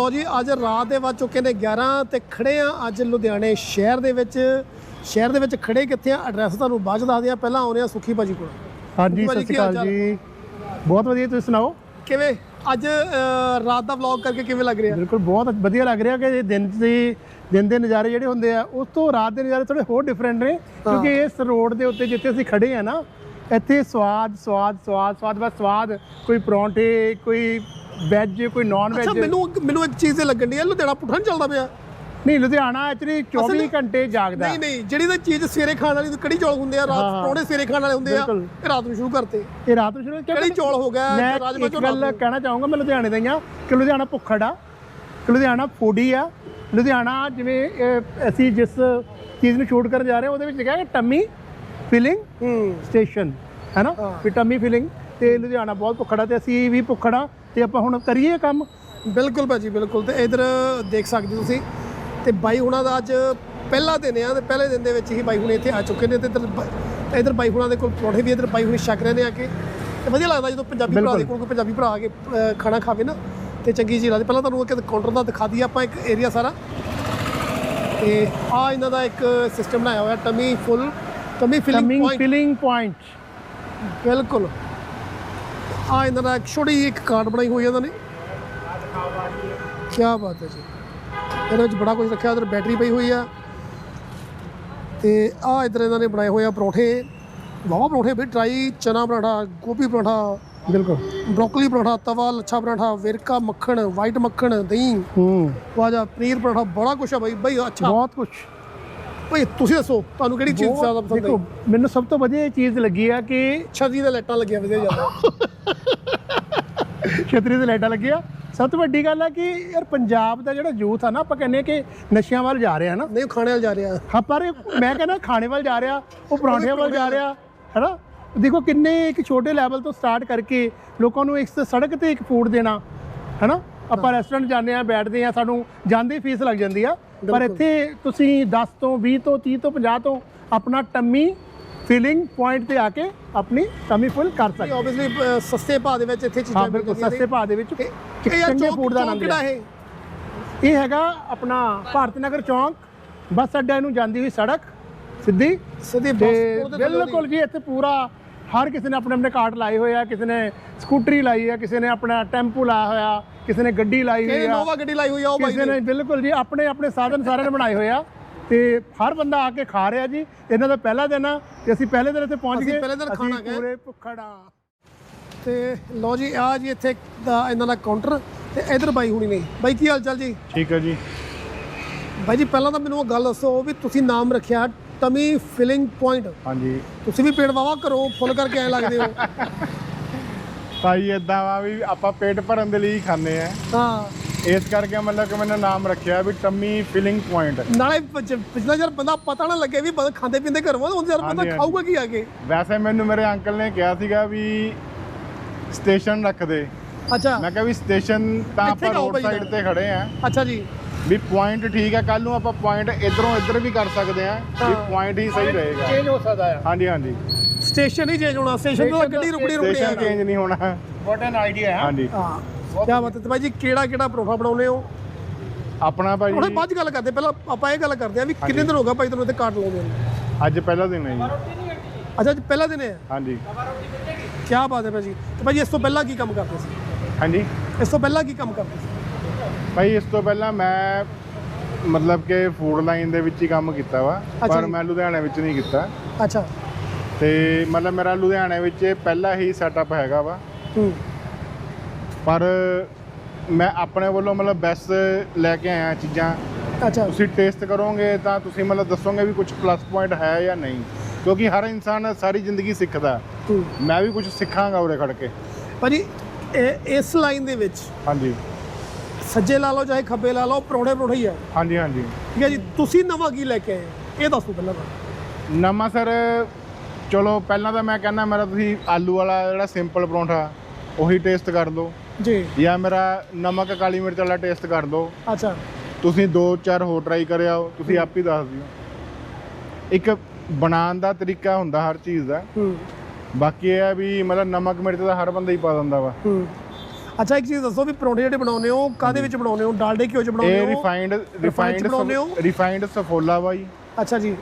ਲੋ ਜੀ ਅੱਜ ਰਾਤ ਦੇ ਵੱਜ ਚੁੱਕੇ ਨੇ 11 ਤੇ ਖੜੇ ਆ ਅੱਜ ਲੁਧਿਆਣੇ ਸ਼ਹਿਰ ਦੇ ਵਿੱਚ। ਸ਼ਹਿਰ ਦੇ ਵਿੱਚ ਖੜੇ ਕਿੱਥੇ ਆ? ਐਡਰੈਸ ਤੁਹਾਨੂੰ ਬਾਅਦ ਦੱਸਦੇ ਆ ਪਹਿਲਾਂ ਆਉਨੇ ਆ ਸੁਖੀ ਭਾਜੀ ਕੋਲ। ਹਾਂਜੀ ਸਤਿ ਸ਼੍ਰੀ ਅਕਾਲ ਜੀ। ਬਹੁਤ ਵਧੀਆ ਤੁਸੀਂ ਸੁਣਾਓ? ਕਿਵੇਂ? ਅੱਜ ਰਾਤ ਦਾ ਵਲੌਗ ਕਰਕੇ ਕਿਵੇਂ ਲੱਗ ਰਿਹਾ? ਬਿਲਕੁਲ ਬਹੁਤ ਵਧੀਆ ਲੱਗ ਰਿਹਾ ਕਿ ਇਹ ਦਿਨ ਦੇ ਦਿਨ ਦੇ ਨਜ਼ਾਰੇ ਜਿਹੜੇ ਹੁੰਦੇ ਆ ਉਸ ਤੋਂ ਰਾਤ ਦੇ ਨਜ਼ਾਰੇ ਥੋੜੇ ਹੋਰ ਡਿਫਰੈਂਟ ਨੇ ਕਿਉਂਕਿ ਇਸ ਰੋਡ ਦੇ ਉੱਤੇ ਜਿੱਥੇ ਅਸੀਂ ਖੜੇ ਆ ਨਾ ਇੱਥੇ ਸਵਾਦ ਸਵਾਦ ਸਵਾਦ ਸਵਾਦ ਬਸ ਸਵਾਦ ਕੋਈ ਪਰੌਂਠੇ ਕੋਈ ਵੈਜ ਕੋਈ ਨਾਨ ਅੱਛਾ ਵੈਜ ਮੈਨੂੰ ਮੈਨੂੰ ਇੱਕ ਚੀਜ਼ ਲੱਗਣ ਦੀ ਹੈ ਲੁਧਿਆਣਾ ਪੁੱਠਾ ਨੀ ਚੱਲਦਾ ਪਿਆ ਨਹੀਂ ਲੁਧਿਆਣਾ ਐਕਚੁਅਲੀ 24 ਅਸਲ- ਘੰਟੇ ਜਾਗਦਾ ਨਹੀਂ ਨਹੀਂ ਜਿਹੜੀ ਤਾਂ ਚੀਜ਼ ਸਵੇਰੇ ਖਾਣ ਵਾਲੀ ਕੜੀ ਚੌਲ ਹੁੰਦੇ ਆ ਰਾਤ। ਪਰੌਂਠੇ ਸਵੇਰੇ ਖਾਣ ਵਾਲੇ ਹੁੰਦੇ ਆ। ਇਹ ਰਾਤ ਨੂੰ ਸ਼ੁਰੂ ਕਰਤੇ ਇਹ ਰਾਤ ਨੂੰ ਸ਼ੁਰੂ ਕੜੀ ਚੌਲ ਹੋ ਗਿਆ ਰਾਜਮਾ ਇੱਕ ਚੌਲ ਗੱਲ। ਕਹਿਣਾ ਚਾਹੂੰਗਾ ਮੈਂ ਲੁਧਿਆਣੇ ਦਾ ਹੀ ਆ ਕਿ ਲੁਧਿਆਣਾ ਭੁੱਖੜ ਆ ਕਿ ਲੁਧਿਆਣਾ ਫੂਡੀ ਆ ਲੁਧਿਆਣਾ ਜਿਵੇਂ ਅਸੀਂ ਜਿਸ ਚੀਜ਼ ਨੂੰ ਸ਼ੂਟ ਕਰਨ ਜਾ ਰਹੇ ਹਾਂ ਉਹਦੇ ਵਿੱਚ ਲਿਖਿਆ ਹੈ ਟੰਮੀ ਫਿਲਿੰਗ ਸਟੇਸ਼ਨ ਹੈ ਨਾ। ਵੀ ਟੰਮੀ ਫਿਲਿੰਗ ਤੇ ਲੁਧਿਆਣਾ ਬਹੁਤ ਭੁੱਖੜ ਤੇ ਅਸੀਂ ਵੀ ਭੁੱਖੜ ਤੇ ਆਪਾਂ ਹੁਣ ਕਰੀਏ ਕੰਮ? ਬਿਲਕੁਲ ਭਾਜੀ ਬਿਲਕੁਲ। ਤੇ ਇਧਰ ਦੇਖ ਸਕਦੇ ਹੋ ਤੁਸੀਂ। ਤੇ ਬਾਈ ਹੁਣਾਂ ਦਾ ਅੱਜ ਪਹਿਲਾ ਦਿਨ ਆ ਤੇ ਪਹਿਲੇ ਦਿਨ ਦੇ ਵਿੱਚ ਹੀ ਬਾਈ ਹੁਣੇ ਇੱਥੇ ਆ ਚੁੱਕੇ ਨੇ ਤੇ ਇਧਰ ਇਧਰ ਬਾਈ ਹੁਣਾਂ ਦੇ ਕੋਲ ਪਰੌਂਠੇ ਵੀ ਇਧਰ ਬਾਈ ਹੁਣੇ ਛਕ ਰਹੇ ਨੇ ਆ ਕੇ। ਤੇ ਵਧੀਆ ਲੱਗਦਾ ਜਦੋਂ ਪੰਜਾਬੀ ਭਰਾ ਦੇ। ਕੋਲ ਕੋਈ ਪੰਜਾਬੀ ਭਰਾ ਆ ਕੇ ਖਾਣਾ ਖਾਵੇ ਨਾ। ਤੇ ਚੰਗੀ ਚੀਜ਼ ਲੱਗਦੀ। ਪਹਿਲਾਂ ਤੁਹਾਨੂੰ ਇੱਕ ਕਾਊਂਟਰ ਦਾ ਦਿਖਾ ਦਈਏ ਆਪਾਂ ਇੱਕ ਏਰੀਆ ਸਾਰਾ। ਤੇ ਆ ਇਹਨਾਂ ਦਾ ਇੱਕ ਸਿਸਟਮ ਬਣਾਇਆ ਹੋਇਆ tummy full tummy filling point filling point ਬਿਲਕੁਲ। ਆ ਇਹਨਾਂ ਦਾ ਇੱਕ ਛੋਟੀ ਜਿਹੀ ਇੱਕ ਕਾਰਡ ਬਣਾਈ ਹੋਈ ਹੈ ਇਹਨਾਂ ਨੇ। ਕੀ ਬਾਤ ਹੈ ਜੀ। ਇਹਦੇ ਵਿੱਚ ਬੜਾ ਕੁਝ ਰੱਖਿਆ ਉਧਰ ਬੈਟਰੀ ਪਈ ਹੋਈ ਆ। ਤੇ ਆ ਇਧਰ ਇਹਨਾਂ ਨੇ ਬਣਾਏ ਹੋਏ ਆ ਪਰੌਂਠੇ। ਵਾਵਾ ਪਰੌਂਠੇ ਵੀ ਡਰਾਈ ਚਨਾ ਪਰਾਠਾ ਗੋਭੀ ਪਰਾਠਾ ਬਿਲਕੁਲ। ਬ੍ਰੋਕਲੀ ਪਰਾਠਾ ਤਵਾ ਲੱਛਾ ਪਰਾਠਾ ਵੇਰਕਾ ਮੱਖਣ ਵਾਈਟ ਮੱਖਣ ਦਹੀਂ। ਹੂੰ। ਵਾਜਾ ਪਨੀਰ ਪਰਾਠਾ ਬੜਾ ਕੁਛ ਆ ਬਾਈ। ਬਾਈ ਅੱਛਾ। ਬਹੁਤ ਕੁਝ ਬਾਈ ਤੁਸੀਂ ਦੱਸੋ ਤੁਹਾਨੂੰ ਕਿਹੜੀ ਚੀਜ਼ ਜ਼ਿਆਦਾ ਪਸੰਦ ਦੇਖੋ ਆਈ? ਮੈਨੂੰ ਸਭ ਤੋਂ ਵਧੀਆ ਇਹ ਚੀਜ਼ ਲੱਗੀ ਆ ਕਿ ਛੱਜੀ ਦੇ ਲਾਈਟਾਂ ਲੱਗੀਆਂ ਵਧੀਆ ਜ਼ਿਆਦਾ। ਛਤਰੀ ਦੇ ਲਾਈਟਾਂ ਲੱਗੀਆਂ। ਸਭ ਤੋਂ ਵੱਡੀ ਗੱਲ ਆ ਕਿ ਯਾਰ ਪੰਜਾਬ ਦਾ ਜਿਹੜਾ ਯੂਥ ਆ ਨਾ ਆਪਾਂ ਕਹਿੰਦੇ ਆ ਕਿ ਨਸ਼ਿਆਂ ਵੱਲ ਜਾ ਰਿਹਾ ਨਾ। ਨਹੀਂ ਉਹ ਖਾਣੇ ਵਾਲ ਜਾ ਰਿਹਾ। ਹਾਂ ਪਰ ਇਹ- ਮੈਂ ਕਹਿੰਦਾ ਖਾਣੇ ਵੱਲ ਜਾ ਰਿਹਾ ਉਹ ਪਰੌਂਠਿਆਂ ਵੱਲ ਜਾ ਰਿਹਾ ਹੈਨਾ? ਦੇਖੋ ਕਿੰਨੇ ਇੱਕ ਛੋਟੇ ਲੈਵਲ ਤੋਂ ਸਟਾਰਟ ਕਰਕੇ ਲੋਕਾਂ ਨੂੰ ਇੱਕ ਸੜਕ ਤੇ ਇੱਕ ਫੂਡ ਦੇਣਾ ਹੈਨਾ? ਆਪਾਂ ਰੈਸਟੋਰੈਂਟ ਜਾਂਦੇ ਆ ਬੈਠਦੇ ਆ ਸਾਨੂੰ ਜਾਂਦੇ ਫੀਸ ਲੱਗ ਜਾਂਦੀ ਆ ਪਰ। ਇੱਥੇ ਤੁਸੀਂ 10 ਤੋਂ 20 ਤੋਂ 30 ਤੋਂ 50 ਤੋਂ ਆਪਣਾ ਟੰਮੀ ਫੀਲਿੰਗ ਪੁਆਇੰਟ ਤੇ ਆ ਕੇ ਆਪਣੀ ਟੰਮੀ ਫੁੱਲ ਕਰ ਸਕਦੇ ਹੋ। ਆਬਵੀਅਸਲੀ ਸਸਤੇ ਭਾਅ ਦੇ ਵਿੱਚ ਇੱਥੇ ਚੀਜ਼ਾਂ ਬਿਲਕੁਲ ਸਸਤੇ ਭਾਅ ਦੇ ਵਿੱਚ ਚੰਗੇ ਫੂਡ ਦਾ ਆਨੰਦ ਲਿਆ। ਇਹ ਹੈਗਾ ਆਪਣਾ ਭਾਰਤ ਨਗਰ ਚੌਂਕ ਬੱਸ ਅੱਡੇ ਨੂੰ ਜਾਂਦੀ ਹੋਈ ਸੜਕ ਸਿੱਧੀ ਸਿੱਧੀ ਬਿਲਕੁਲ ਜੀ ਇੱਥੇ ਪੂਰਾ ਹਰ ਕਿਸੇ ਨੇ ਆਪਣੇ ਆਪਣੇ ਕਾਰਟ ਲਾਏ ਹੋਏ ਆ ਕਿਸੇ ਨੇ ਸਕੂਟਰੀ ਲਾਈ ਆ ਕਿਸੇ ਨੇ ਆਪਣਾ ਟੈਂਪੂ ਲਾਇਆ ਹੋਇਆ ਕਿਸੇ ਨੇ ਗੱਡੀ ਲਾਈ ਹੋਈ ਇਹ ਆ। ਨੋਵਾ ਗੱਡੀ ਲਾਈ ਹੋਈ ਆ ਉਹ ਬਾਈ ਕਿਸੇ ਨੇ ਬਿਲਕੁਲ ਜੀ ਆਪਣੇ ਆਪਣੇ ਸਾਧਨ ਸਾਰਿਆਂ ਨੇ ਬਣਾਏ ਹੋਏ ਆ। ਤੇ ਹਰ ਬੰਦਾ ਆ ਕੇ ਖਾ ਰਿਹਾ ਜੀ। ਇਹਨਾਂ ਦਾ ਪਹਿਲਾ ਦਿਨ ਆ ਤੇ ਅਸੀਂ ਪਹਿਲੇ ਦਿਨ ਇੱਥੇ ਪਹੁੰਚ ਅਸੀਂ ਗਏ। ਪਹਿਲੇ ਦਿਨ ਅਸੀਂ ਖਾਣਾ ਗਏ। ਪੂਰੇ ਭੁੱਖੜਾ ਤੇ ਲਓ ਜੀ ਆ ਜੀ ਇੱਥੇ ਦਾ ਇਹਨਾਂ ਦਾ ਕਾਊਂਟਰ ਤੇ ਇਧਰ ਬਾਈ ਹੁਣੀ ਨੇ। ਬਾਈ ਕੀ ਹਾਲ ਚਾਲ ਜੀ? ਠੀਕ ਹੈ ਜੀ। ਬਾਈ ਜੀ ਪਹਿਲਾਂ ਤਾਂ ਮੈਨੂੰ ਉਹ ਗੱਲ ਦੱਸੋ ਵੀ ਤੁਸੀਂ ਨਾਮ ਰੱਖਿਆ ਟਮੀ ਫਿਲਿੰਗ ਪੁਆਇੰਟ। ਹਾਂਜੀ। ਤੁਸੀਂ ਵੀ ਪੇਟ ਵਾਵਾ ਘਰੋਂ ਫੁੱਲ ਕਰਕੇ ਐ ਲੱਗਦੇ ਹੋ। ਭਾਈ ਇਦਾਂ ਵਾ ਵੀ ਆਪਾਂ ਪੇਟ ਭਰਨ ਦੇ ਲਈ ਹੀ ਖਾਂਦੇ ਆ। ਹਾਂ। ਇਸ ਕਰਕੇ ਮਤਲਬ ਕਿ ਮੈਨੂੰ ਨਾਮ ਰੱਖਿਆ ਵੀ ਟੰਮੀ ਫਿਲਿੰਗ ਪੁਆਇੰਟ ਨਾਲੇ ਪਿਛ- ਪਿਛਲਾ ਯਾਰ ਬੰਦਾ ਪਤਾ ਨਾ ਲੱਗੇ ਵੀ ਬੰਦਾ ਖਾਂਦੇ ਪੀਂਦੇ ਘਰੋਂ ਆ ਹੁਣ ਯਾਰ ਬੰਦਾ ਹਾਂਜੀ, ਖਾਊਗਾ ਕੀ ਆ ਕੇ? ਵੈਸੇ ਮੈਨੂੰ ਮੇਰੇ ਅੰਕਲ ਨੇ ਕਿਹਾ ਸੀਗਾ ਵੀ ਸਟੇਸ਼ਨ ਰੱਖ ਦੇ। ਅੱਛਾ। ਮੈਂ ਕਿਹਾ ਵੀ ਸਟੇਸ਼ਨ ਤਾਂ ਇੱਥੇ ਆਪਾਂ ਰੋਡ ਭਾਈ ਸਾਈਡ। ਤੇ ਖੜੇ ਆ। ਅੱਛਾ ਜੀ। ਵੀ ਪੁਆਇੰਟ ਠੀਕ ਹੈ ਕੱਲ ਨੂੰ ਆਪਾਂ ਪੁਆਇੰਟ ਇਧਰੋਂ ਇੱਧਰ ਵੀ ਕਰ ਸਕਦੇ ਆ ਵੀ ਹਾਂ। ਪੁਆਇੰਟ ਹੀ ਸਹੀ ਰਹੇਗਾ। ਚੇਂਜ ਹੋ ਸਕਦਾ ਆ। ਹਾਂਜੀ ਹਾਂਜੀ। ਸਟੇਸ਼ਨ ਹੀ ਚੇਂਜ ਹੋਣਾ ਸਟੇਸ਼ਨ ਤੋਂ ਗੱਡੀ ਰੁਕਣੀ ਰੁਕਣੀ ਸਟੇਸ਼ਨ ਆ ਚੇਂਜ ਨਹੀਂ ਹੋਣਾ। ਵਾਟ ਐਨ ਆਈਡੀਆ ਹਾਂਜੀ। ਹਾਂ ਕੀ ਬਾਤ ਹੈ ਭਾਈ ਜੀ ਕਿਹੜਾ ਕਿਹੜਾ ਪਰੋਠਾ ਬਣਾਉਨੇ ਹੋ? ਆਪਣਾ ਭਾਈ ਉਹਨੇ ਬਾਅਦ 'ਚ ਗੱਲ ਕਰਦੇ ਪਹਿਲਾਂ ਆਪਾਂ ਇਹ ਗੱਲ ਕਰਦੇ ਆ ਵੀ ਕਿੰਨੇ ਦਿਨ ਹੋ ਗਏ ਭਾਈ ਤੁਹਾਨੂੰ ਇੱਥੇ ਕਾਰਡ ਲਾਉਂਦੇ ਨੂੰ? ਅੱਜ ਪਹਿਲਾ ਦਿਨ ਹੈ ਜੀ। ਅੱਛਾ ਅੱਜ ਪਹਿਲਾ ਦਿਨ ਹੈ? ਹਾਂਜੀ। ਕੀ ਬਾਤ ਹੈ ਭਾਈ ਜੀ। ਤੇ ਭਾਈ ਜੀ ਇਸ ਤੋਂ ਪਹਿਲਾਂ ਕੀ ਕੰਮ ਕਰਦੇ ਸੀ? ਹਾਂਜੀ। ਇਸ ਤੋਂ ਪਹਿਲਾਂ ਕੀ ਕੰਮ ਕਰਦੇ ਸੀ? ਭਾਈ ਇਸ ਤੋਂ ਪਹਿਲਾਂ ਮੈਂ ਮਤਲਬ ਕਿ ਫੂਡ ਲਾਈਨ ਦੇ ਵਿੱਚ ਹੀ ਕੰਮ ਕੀਤਾ ਵਾ ਪਰ। ਮੈਂ ਲੁਧਿਆਣੇ ਵਿੱਚ ਨਹੀਂ ਕੀਤਾ। ਅੱਛਾ। ਤੇ ਮਤਲਬ ਮੇਰਾ ਲੁਧਿਆਣੇ ਵਿੱਚ ਪਹਿਲਾ ਹੀ ਸੈਟਅਪ ਹੈਗਾ ਵਾ। ਪਰ ਮੈਂ ਆਪਣੇ ਵੱਲੋਂ ਮਤਲਬ ਬੈਸਟ ਲੈ ਕੇ ਆਇਆ ਚੀਜ਼ਾਂ। ਅੱਛਾ। ਤੁਸੀਂ ਟੇਸਟ ਕਰੋਗੇ ਤਾਂ ਤੁਸੀਂ ਮਤਲਬ ਦੱਸੋਗੇ ਵੀ ਕੁਝ ਪਲੱਸ ਪੁਆਇੰਟ ਹੈ ਜਾਂ ਨਹੀਂ। ਕਿਉਂਕਿ ਹਰ ਇਨਸਾਨ ਸਾਰੀ ਜ਼ਿੰਦਗੀ ਸਿੱਖਦਾ। ਮੈਂ ਵੀ ਕੁਝ ਸਿੱਖਾਂਗਾ ਉਰੇ ਖੜ ਕੇ। ਭਾਜੀ ਇਸ ਲਾਈਨ ਦੇ ਵਿੱਚ ਹਾਂਜੀ। ਸੱਜੇ ਲਾ ਲਓ ਚਾਹੇ ਖੱਬੇ ਲਾ ਲਓ ਪਰੌਂਠੇ ਪਰੌਂਠੇ ਹੀ ਆ। ਹਾਂਜੀ ਹਾਂਜੀ। ਠੀਕ ਹੈ ਜੀ ਤੁਸੀਂ ਨਵਾਂ ਕੀ ਲੈ ਕੇ ਆਏ? ਇਹ ਦੱਸੋ ਪਹਿਲਾਂ ਨਵਾਂ ਸਰ ਚਲੋ ਪਹਿਲਾਂ ਤਾਂ ਮੈਂ ਕਹਿੰਦਾ ਮੇਰਾ ਤੁਸੀਂ ਆਲੂ ਵਾਲਾ ਜਿਹੜਾ ਸਿੰਪਲ ਪਰੌਂਠਾ ਉਹੀ ਟੇਸਟ ਕਰ ਲਓ। ਜੀ। ਜਾਂ ਮੇਰਾ ਨਮਕ ਕਾਲੀ ਮਿਰਚ ਵਾਲਾ ਟੇਸਟ ਕਰ ਲਓ। ਅੱਛਾ। ਤੁਸੀਂ ਦੋ ਚਾਰ ਹੋਰ ਟਰਾਈ ਕਰਿਓ ਤੁਸੀਂ ਆਪ ਹੀ ਦੱਸ ਦਿਓ। ਇੱਕ ਬਣਾਉਣ ਦਾ ਤਰੀਕਾ ਹੁੰਦਾ ਹਰ ਚੀਜ਼ ਦਾ। ਹੂੰ। ਬਾਕੀ ਇਹ ਹੈ ਵੀ ਮਤਲਬ ਨਮਕ ਮਿਰਚ ਤਾਂ ਹਰ ਬੰਦਾ ਹੀ ਪਾ ਦਿੰਦਾ ਵਾ। ਹੂੰ। ਅੱਛਾ ਇੱਕ ਚੀਜ਼ ਦੱਸੋ ਵੀ ਪਰੌਂਠੇ ਜਿਹੜੇ ਬਣਾਉਂਦੇ ਹੋ ਕਾਦੇ ਵਿੱਚ ਬਣਾਉਂਦੇ ਹੋ? ਡਾਲਡੇ ਘਿਓ ਚ ਬਣਾਉਂਦੇ ਇਹ ਹੋ? ਰਿਫਾਈਨਡ Refined ਚ ਬਣਾਉਂਦੇ ਹੋ? ਰਿਫਾਈਨਡ ਰਿਫਾਈਨਡ ਸਫੋਲਾ ਜੀ। ਅੱਛਾ ਜੀ।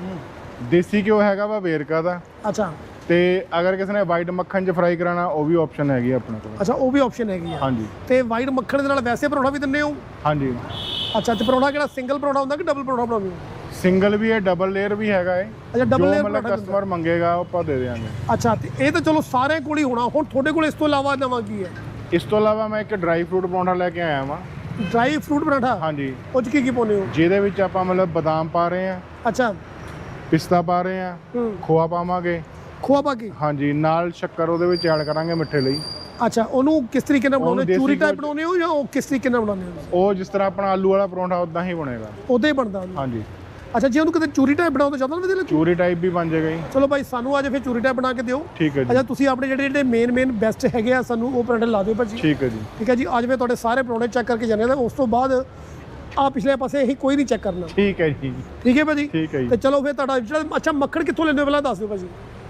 ਦੇਸੀ ਘਿਓ ਹੈਗਾ ਵਾ ਵੇਰਕਾ ਦਾ। ਅੱਛਾ। ਤੇ ਅਗਰ ਕਿਸੇ ਨੇ ਵਾਈਟ ਮੱਖਣ 'ਚ ਫਰਾਈ ਕਰਾਣਾ ਉਹ ਵੀ ਆਪਸ਼ਨ ਹੈਗੀ ਆ ਆਪਣੇ ਕੋਲ। ਅੱਛਾ ਉਹ ਵੀ ਆਪਸ਼ਨ ਹੈਗੀ ਆ। ਹਾਂਜੀ। ਤੇ ਵਾਈਟ ਮੱਖਣ ਦੇ ਨਾਲ ਵੈਸੇ ਪਰੌਂਠਾ ਵੀ ਦਿੰਦੇ ਹੋ? ਹਾਂਜੀ। ਅੱਛਾ ਤੇ ਪਰੌਂਠਾ ਕਿਹੜਾ ਸਿੰਗਲ ਪਰੌਂਠਾ ਹੁੰਦਾ ਕਿ ਡਬਲ ਪਰੌਂਠਾ ਬਣਾਉਂਦੇ ਹੋ? ਸਿੰਗਲ ਵੀ ਹੈ ਡਬਲ ਲੇਅਰ ਵੀ ਹੈਗਾ ਹੈ ਅੱਛਾ ਡਬਲ ਲੇਅਰ ਮਤਲਬ ਕਸਟਮਰ ਮੰਗੇਗਾ ਉਹ ਆਪਾਂ ਦੇ ਦੇਵਾਂਗੇ ਅੱਛਾ ਤੇ ਇਹ ਤਾਂ ਚਲੋ ਸਾਰਿਆਂ ਕੋਲ ਹੀ ਹੋਣਾ। ਹੁਣ ਤੁਹਾਡੇ ਕੋਲ ਇਸ ਤੋਂ ਇਲਾਵਾ ਨਵਾਂ ਕੀ ਹੈ? ਇਸ ਤੋਂ ਇਲਾਵਾ ਮੈਂ ਇੱਕ ਡਰਾਈ ਫਰੂਟ ਪਰੌਂਠਾ ਲੈ ਕੇ ਆਇਆ ਵਾਂ। ਡਰਾਈ ਫਰੂਟ ਪਰਾਂਠਾ? ਹਾਂਜੀ। ਉਹ ਚ ਕੀ ਕੀ ਪਾਉਂਦੇ ਹੋ? ਜਿਹਦੇ ਵਿੱਚ ਆਪਾਂ ਮਤਲਬ ਬਦਾਮ ਪਾ ਰਹੇ ਆ ਅੱਛਾ। ਪਿਸਤਾ ਪਾ ਰਹੇ ਆ ਹੂੰ। ਖੋਆ ਪਾਵਾਂਗੇ। ਖੋਆ ਪਾ ਕੇ? ਹਾਂਜੀ ਨਾਲ ਸ਼ੱਕਰ ਉਹਦੇ ਵਿੱਚ ਐਡ ਕਰਾਂਗੇ ਮਿੱਠੇ ਲਈ। ਅੱਛਾ ਉਹਨੂੰ ਕਿਸ ਤਰੀਕੇ ਨਾਲ ਉਹਨੂੰ ਬਣਾਉਂਦੇ ਹੋ? ਦੇਸੀ ਚੂਰੀ ਟਾਈਪ ਬਣਾਉਂਦੇ ਹੋ ਜਾਂ ਉਹ ਕਿਸ ਤਰੀਕੇ ਨਾਲ ਬਣਾਉਂਦੇ ਹੋ? ਉਹ ਜਿਸ ਤਰ੍ਹਾਂ ਆਪਣਾ ਆਲੂ ਵਾਲਾ ਪਰੌਂਠਾ ਉਦਾਂ ਹੀ ਬਣੇਗਾ। ਉਦਾਂ ਹੀ ਬਣਦਾ ਉਹਨੂੰ? ਹਾਂਜੀ। ਅੱਛਾ ਜੇ ਉਹਨੂੰ ਕਿਤੇ ਚੂਰੀ ਟਾਈਪ ਬਣਾਓ ਤਾਂ ਜ਼ਿਆਦਾ ਵਧੀਆ ਲੱਗੂ? ਚੂਰੀ ਟਾਈਪ ਵੀ ਬਣ ਜਾਏਗਾ ਜੀ ਚਲੋ ਭਾਈ ਸਾਨੂੰ ਅੱਜ ਫਿਰ ਚੂਰੀ ਟਾਈਪ ਬਣਾ ਕੇ ਦਿਓ। ਠੀਕ ਹੈ ਜੀ। ਅੱਛਾ ਤੁਸੀਂ ਆਪਣੇ ਜਿਹੜੇ ਜਿਹੜੇ ਮੇਨ ਮੇਨ ਬੈਸਟ ਹੈਗੇ ਆ ਸਾਨੂੰ ਉਹ ਪਰਾਂਠੇ ਲਾ ਦਿਓ ਭਾਜੀ। ਠੀਕ ਹੈ ਜੀ। ਠੀਕ ਹੈ ਜੀ ਅੱਜ ਮੈਂ ਤੁਹਾਡੇ ਸਾਰੇ ਪਰੌਂਠੇ ਚੈੱਕ ਕਰਕੇ ਜਾਣੇ ਤਾਂ ਉਸ ਤੋਂ ਬਾਅਦ ਆ ਪਿਛਲੇ ਪਾਸੇ ਇਹੀ ਕੋਈ ਨਹੀਂ ਚੈੱਕ ਕਰਨਾ। ਠੀਕ ਹੈ ਜੀ। ਠੀਕ ਹੈ ਭਾਜੀ? ਠੀਕ ਹੈ ਜੀ। ਤੇ ਚਲੋ ਫਿਰ ਤੁਹਾਡਾ ਜਿਹੜਾ ਅੱਛਾ ਮੱਖਣ ਕਿੱਥੋਂ ਲੈਂਦੇ ਹੋ ਪਹਿਲਾਂ ਦੱਸ ਦਿਓ ਭਾਜੀ।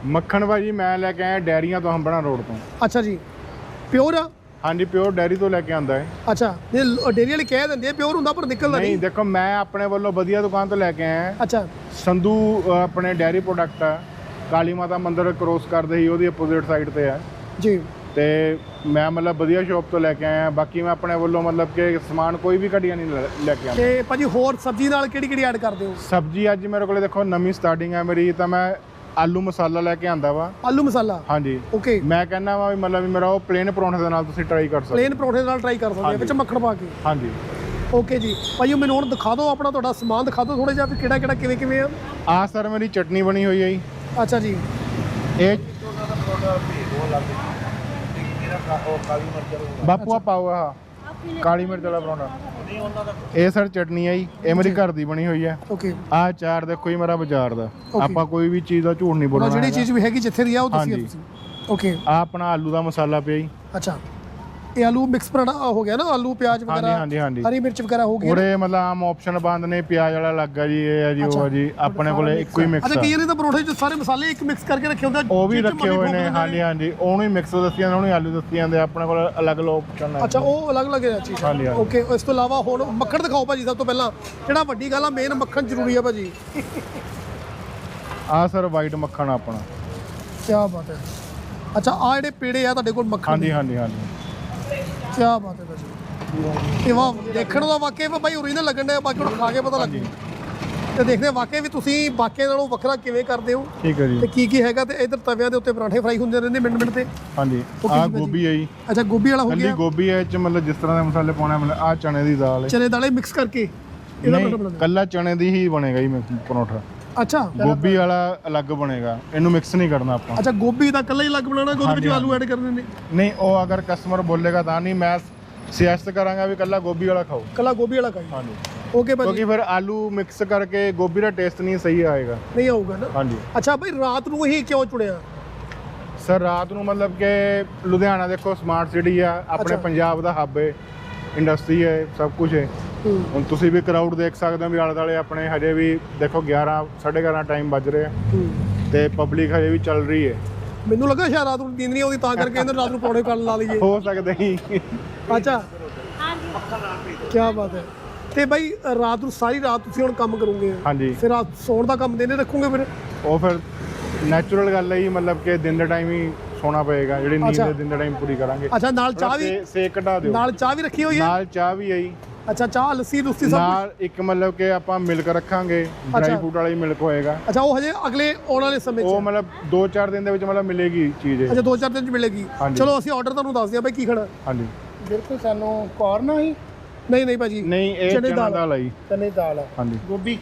ਮੱਖਣ ਭਾਜੀ ਮੈਂ ਲੈ ਕੇ ਆਇਆ ਡੈਰੀਆਂ ਤੋਂ ਹੰਬਣਾ ਰੋਡ ਤੋਂ। ਅੱਛਾ ਜੀ। ਪਿਓਰ ਆ? ਹਾਂਜੀ ਪਿਓਰ ਡੈਰੀ ਤੋਂ ਲੈ ਕੇ ਆਂਦਾ ਹੈ ਅੱਛਾ। ਇਹ ਡੇਰੀ ਵਾਲੇ ਕਹਿ ਦਿੰਦੇ ਆ ਪਿਓਰ ਹੁੰਦਾ ਪਰ ਨਿਕਲਦਾ ਨਹੀਂ ਨਹੀਂ। ਦੇਖੋ ਮੈਂ ਆਪਣੇ ਵੱਲੋਂ ਵਧੀਆ ਦੁਕਾਨ ਤੋਂ ਲੈ ਕੇ ਆਇਆ। ਅੱਛਾ। ਸੰਧੂ ਅ, ਆਪਣੇ ਡੈਰੀ ਪ੍ਰੋਡਕਟ ਆ। ਕਾਲੀ ਮਾਤਾ ਮੰਦਿਰ ਕ੍ਰੋਸ ਕਰਦੇ ਹੀ ਉਹਦੀ ਅਪੋਜ਼ਿਟ ਸਾਈਡ ਤੇ ਆ। ਜੀ। ਤੇ ਮੈਂ ਮਤਲਬ ਵਧੀਆ ਸ਼ਾਪ ਤੋਂ ਲੈ ਕੇ ਆਇਆ ਬਾਕੀ ਮੈਂ ਆਪਣੇ ਵੱਲੋਂ ਮਤਲਬ ਕਿ ਸਮਾਨ ਕੋਈ ਵੀ ਘਟੀਆ ਨਹੀਂ ਲੈ- ਲੈ ਕੇ ਆਉਂਦਾ। ਤੇ ਭਾਜੀ ਹੋਰ ਸਬਜ਼ੀ ਨਾਲ ਕਿਹੜੀ ਕਿਹੜੀ ਐਡ ਕਰਦੇ ਹੋ? ਸਬਜ਼ੀ ਅੱਜ ਮੇਰੇ ਕੋਲੇ ਦੇਖੋ ਨਵੀਂ ਸਟਾਰਟਿੰਗ ਹੈ ਮੇਰੀ ਤਾਂ ਮੈਂ ਆਲੂ ਮਸਾਲਾ ਲੈ ਕੇ ਆਂਦਾ ਵਾ। ਆਲੂ ਮਸਾਲਾ? ਹਾਂਜੀ। ਓਕੇ ਮੈਂ ਕਹਿੰਦਾ ਵਾ ਵੀ ਮਤਲਬ ਵੀ ਮੇਰਾ ਉਹ ਪਲੇਨ ਪਰੌਂਠੇ ਦੇ ਨਾਲ ਤੁਸੀਂ ਟਰਾਈ ਕਰ ਸਕਦੇ ਪਲੇਨ ਪਰੌਂਠੇ ਨਾਲ ਟਰਾਈ ਕਰ ਸਕਦੇ ਆ। ਵਿੱਚ ਮੱਖਣ ਪਾ ਕੇ। ਹਾਂਜੀ। ਓਕੇ ਜੀ। ਭਾਜੀ ਮੈਨੂੰ ਹੁਣ ਦਿਖਾ ਦਿਓ ਆਪਣਾ ਤੁਹਾਡਾ ਸਮਾਨ ਦਿਖਾ ਦਿਓ ਥੋੜਾ ਜਿਹਾ ਵੀ ਕਿਹੜਾ ਕਿਹੜਾ ਕਿਵੇਂ ਕਿਵੇਂ ਆ। ਆ ਸਰ ਮੇਰੀ ਚਟਨੀ ਬਣੀ ਹੋਈ ਹੈ ਜੀ। ਅੱਛਾ ਜੀ। ਇਹ ਬਾਪੂ ਆ ਪਾਓ ਆ ਕਾਲੀ ਮਿਰਚ ਵਾਲਾ ਪਰੌਂਠਾ। ਇਹ ਸਰ ਚਟਨੀ ਜੀ ਇਹ ਮੇਰੀ ਘਰ ਦੀ ਬਣੀ ਹੋਈ ਹੈ ਓਕੇ। ਆ ਚਾਰ ਦੇਖੋ ਜੀ ਮੇਰਾ ਬਾਜ਼ਾਰ ਦਾ. ਆਪਾਂ ਕੋਈ ਵੀ ਚੀਜ਼ ਦਾ ਝੂਠ ਨਹੀਂ ਬੋਲਣਾ ਜਿਹੜੀ। ਚੀਜ਼ ਵੀ ਹੈਗੀ ਜਿੱਥੇ ਦੀ ਆ ਉਹ ਹਾਂਜੀ। ਤੁਸੀਂ। ਓਕੇ। ਆ ਆਪਣਾ ਆਲੂ ਦਾ ਮਸਾਲਾ ਪਿਆ ਜੀ। ਅੱਛਾ। ਇਹ ਆਲੂ ਮਿਕਸ ਪਰਾਂਠਾ ਹੋ ਗਿਆ ਨਾ ਆਲੂ ਪਿਆਜ਼ ਵਗੈਰਾ ਹਾਂਜੀ ਹਾਂਜੀ। ਹਰੀ ਮਿਰਚ ਵਗੈਰਾ ਹੋ ਗਈ ਉਰੇ ਮਤਲਬ ਆਮ ਆਪਸ਼ਨ ਬੰਦ ਨੇ ਪਿਆਜ਼ ਵਾਲਾ ਲੱਗਾ ਜੀ ਇਹ ਆ ਜੀ ਉਹ ਆ ਜੀ ਆਪਣੇ ਕੋਲੇ ਇੱਕੋ ਹੀ ਮਿਕਸ ਅੱਛਾ ਆ ਤਾਂ ਪਰੌਂਠੇ 'ਚ ਸਾਰੇ ਮਸਾਲੇ ਇੱਕ ਮਿਕਸ ਕਰਕੇ ਰੱਖੇ ਹੁੰਦੇ ਆ, ਉਹ ਵੀ ਜਿਹ 'ਚ ਰੱਖੇ ਮਰਜ਼ੀ ਹੋਏ ਨੇ ਹਾਂਜੀ ਹਾਂਜੀ ਉਹਨੂੰ ਹੀ ਮਿਕਸ ਦੱਸੀ ਜਾਂਦੇ ਉਹਨੂੰ ਹੀ ਆਲੂ ਦੱਸੀ ਜਾਂਦੇ ਆਪਣੇ ਕੋਲ ਅਲੱਗ-ਅਲੱਗ ਆਪਸ਼ਨ ਹੈ ਅੱਛਾ ਉਹ ਅਲੱਗ-ਅਲੱਗ ਹੈ ਚੀਜ਼। ਹਾਂਜੀ, ਹਾਂਜੀ। ਓਕੇ ਇਸ ਤੋਂ ਇਲਾਵਾ ਹੁਣ ਮੱਖਣ ਦਿਖਾਓ ਭਾਜੀ ਸਭ ਤੋਂ ਪਹਿਲਾਂ। ਜਿਹੜਾ ਵੱਡੀ ਗੱਲ ਆ ਮੇਨ ਮੱਖਣ ਜ਼ਰੂਰੀ ਆ ਭਾਜੀ। ਆ ਸਰ ਵਾਈਟ ਮੱਖਣ ਆਪਣਾ। ਕੀ ਬਾਤ ਹੈ। ਅੱਛਾ ਆ ਜਿਹੜੇ ਪੇੜੇ ਆ ਤੁਹਾਡੇ ਕੋਲ ਮੱਖਣ ਹਾਂਜੀ ਹਾਂਜੀ ਹਾਂਜੀ। ਕੀ ਬਾਤ ਹੈ ਭਾਜੀ ਇਹ ਵਾ ਦੇਖਣ ਦਾ ਵਾਕਿਆ ਵੀ ਭਾਈ ਓਰੀਜਨਲ ਲੱਗਣ ਡਿਆ ਬਾਕੀ ਹੁਣ ਖਾ ਕੇ ਪਤਾ ਲੱਗੂ ਤੇ ਦੇਖਦੇ ਹਾਂ ਵਾਕਿਆ ਵੀ ਤੁਸੀਂ ਬਾਕੀਆਂ ਨਾਲੋਂ ਵੱਖਰਾ ਕਿਵੇਂ ਕਰਦੇ ਹੋ? ਠੀਕ ਹੈ ਤੇ ਜੀ ਕੀ ਕੀ ਹੈਗਾ? ਤੇ ਇਧਰ ਤਵਿਆਂ ਦੇ ਉੱਤੇ ਪਰਾਂਠੇ ਫਰਾਈ ਹੁੰਦੇ ਰਹਿੰਦੇ ਮਿੰਟ ਮਿੰਟ ਤੇ। ਹਾਂਜੀ ਉਹ ਆ ਕੀ ਭਾਜੀ? ਗੋਭੀ ਹੈ ਜੀ। ਅੱਛਾ ਗੋਭੀ ਵਾਲਾ ਹੋ ਕੱਲੀ ਗਿਆ? ਗੋਭੀ ਹੈ ਇਹ ਚ ਮਤਲਬ ਜਿਸ ਤਰ੍ਹਾਂ ਦੇ ਮਸਾਲੇ ਪਾਉਣੇ ਮਤਲਬ ਆ ਚਣੇ ਦੀ ਦਾਲ ਹੈ। ਚਨੇ ਦਾਲੇ ਮਿਕਸ ਕਰਕੇ। ਇਹਦਾ ਨਹੀਂ ਪਰਾਂਠਾ ਬਣਾਉਂਦੇ ਕੱਲਾ ਚਣੇ ਦੀ ਹੀ ਬਣੇਗਾ ਜੀ ਮ- ਪਰੌਂਠਾ। ਅੱਛਾ। ਗੋਭੀ ਵਾਲਾ ਅਲੱਗ ਬਣੇਗਾ ਇਹਨੂੰ ਮਿਕਸ ਨਹੀਂ ਕਰਨਾ ਆਪਾਂ। ਅੱਛਾ ਗੋਭੀ ਦਾ ਕੱਲਾ ਹੀ ਅਲੱਗ ਬਣਾਉਣਾ ਕਿ ਉਹਦੇ ਵਿੱਚ ਆਲੂ ਐਡ ਕਰਨੇ ਨੇ ਨਹੀਂ ਉਹ ਅਗਰ ਕਸਟਮਰ ਬੋਲੇਗਾ ਤਾਂ ਨਹੀਂ ਮੈਂ ਸਿਆਸਤ ਕਰਾਂਗਾ ਵੀ ਕੱਲਾ ਗੋਭੀ ਵਾਲਾ ਖਾਓ। ਕੱਲਾ ਗੋਭੀ ਵਾਲਾ ਖਾਈ ਹਾਂਜੀ। ਓਕੇ ਭਾਜੀ। ਕਿਉਂਕਿ ਫਿਰ ਆਲੂ ਮਿਕਸ ਕਰਕੇ ਗੋਭੀ ਦਾ ਟੇਸਟ ਨਹੀਂ ਸਹੀ ਆਏਗਾ। ਨਹੀਂ ਆਊਗਾ ਨਾ। ਹਾਂਜੀ। ਅੱਛਾ ਭਾਈ ਰਾਤ ਨੂੰ ਹੀ ਕਿਉਂ ਚੁਣਿਆ? ਸਰ ਰਾਤ ਨੂੰ ਮਤਲਬ ਕਿ ਲੁਧਿਆਣਾ ਦੇਖੋ ਸਮਾਰਟ ਸਿਟੀ ਆ ਆਪਣੇ। ਪੰਜਾਬ ਦਾ ਹੱਬ ਹੈ ਇੰਡਸਟਰੀ ਹੈ ਸਭ ਕੁਝ ਹੂੰ ਹੁਣ ਤੁਸੀਂ ਵੀ ਕਰਾਊਡ ਦੇਖ ਸਕਦੇ ਹੋ ਵੀ ਆਲੇ ਦੁਆਲੇ ਆਪਣੇ ਹਜੇ ਵੀ ਦੇਖੋ 11 11:30 ਟਾਈਮ ਵੱਜ ਰਿਹਾ ਤੇ ਪਬਲਿਕ ਹਜੇ ਵੀ ਚੱਲ ਰਹੀ ਹੈ। ਮੈਨੂੰ ਲੱਗਾ ਸ਼ਾਇਦ ਰਾਤ ਨੂੰ ਨੀਂਦ ਨਹੀਂ ਆਉਂਦੀ ਤਾਂ ਕਰਕੇ ਇਹਨਾਂ ਰਾਤ ਨੂੰ ਪੌੜੇ ਕਰਨ ਲਾ ਲਈਏ। ਹੋ ਸਕਦਾ ਹੀ। ਅੱਛਾ। ਕੀ ਬਾਤ ਹੈ। ਤੇ ਭਾਈ ਰਾਤ ਨੂੰ ਸਾਰੀ ਰਾਤ ਤੁਸੀਂ ਹੁਣ ਕੰਮ ਕਰੋਗੇ? ਹਾਂਜੀ। ਫਿਰ ਰਾਤ ਸੌਣ ਦਾ ਕੰਮ ਦਿਨੇ ਰੱਖੋਗੇ ਫਿਰ? ਉਹ ਫਿਰ ਨੈਚੁਰਲ ਗੱਲ ਹੈ ਜੀ ਮਤਲਬ ਕਿ ਦਿਨ ਦੇ ਟਾਈਮ ਹੀ ਸੋਣਾ ਪਏਗਾ ਜਿਹੜੀ ਨੀਂਦ। ਦੇ ਦਿਨ ਦੇ ਟਾਈਮ ਪੂਰੀ ਕਰਾਂਗੇ। ਅੱਛਾ ਨਾਲ ਚਾਹ ਵੀ ਸੇਕ ਘਟਾ ਦਿਓ। ਨਾਲ ਚਾਹ ਵੀ ਰੱਖੀ ਹੋਈ ਹੈ? ਨਾਲ ਚਾਹ ਵੀ ਹੈ ਜੀ। ਅੱਛਾ ਚਾਹ ਲੱਸੀ ਲੁੱਸੀ ਸਭ ਨਾਲ ਇੱਕ ਮਤਲਬ ਕਿ ਆਪਾਂ ਮਿਲਕ ਰੱਖਾਂਗੇ ਡਰਾਈ। ਫਰੂਟ ਵਾਲਾ ਹੀ ਮਿਲਕ ਹੋਏਗਾ। ਅੱਛਾ ਉਹ ਹਜੇ ਅਗਲੇ ਆਉਣ ਵਾਲੇ ਸਮੇਂ 'ਚ ਉਹ ਮਤਲਬ 2-4 ਦਿਨ ਦੇ ਵਿੱਚ ਮਤਲਬ ਮਿਲੇਗੀ ਚੀਜ਼ ਇਹ। ਅੱਛਾ ਦੋ ਚਾਰ ਦਿਨ 'ਚ ਮਿਲੇਗੀ। ਚਲੋ ਅਸੀਂ ਆਰਡਰ ਤੁਹਾਨੂੰ ਦੱਸਦੇ ਹਾਂ ਭਾਈ ਕੀ ਖਾਣਾ। ਹਾਂਜੀ। ਬਿਲਕੁਲ ਸਾਨੂੰ ਕਾਰਨ ਹੀ ਨਹੀਂ ਨਹੀਂ ਭਾਜੀ। ਨਹੀਂ ਇਹ ਚਨੇ ਦਾਲ। ਹੈ ਚਨੇ ਦਾਲ ਆ। ਹਾਂਜੀ। ਗੋਭੀ।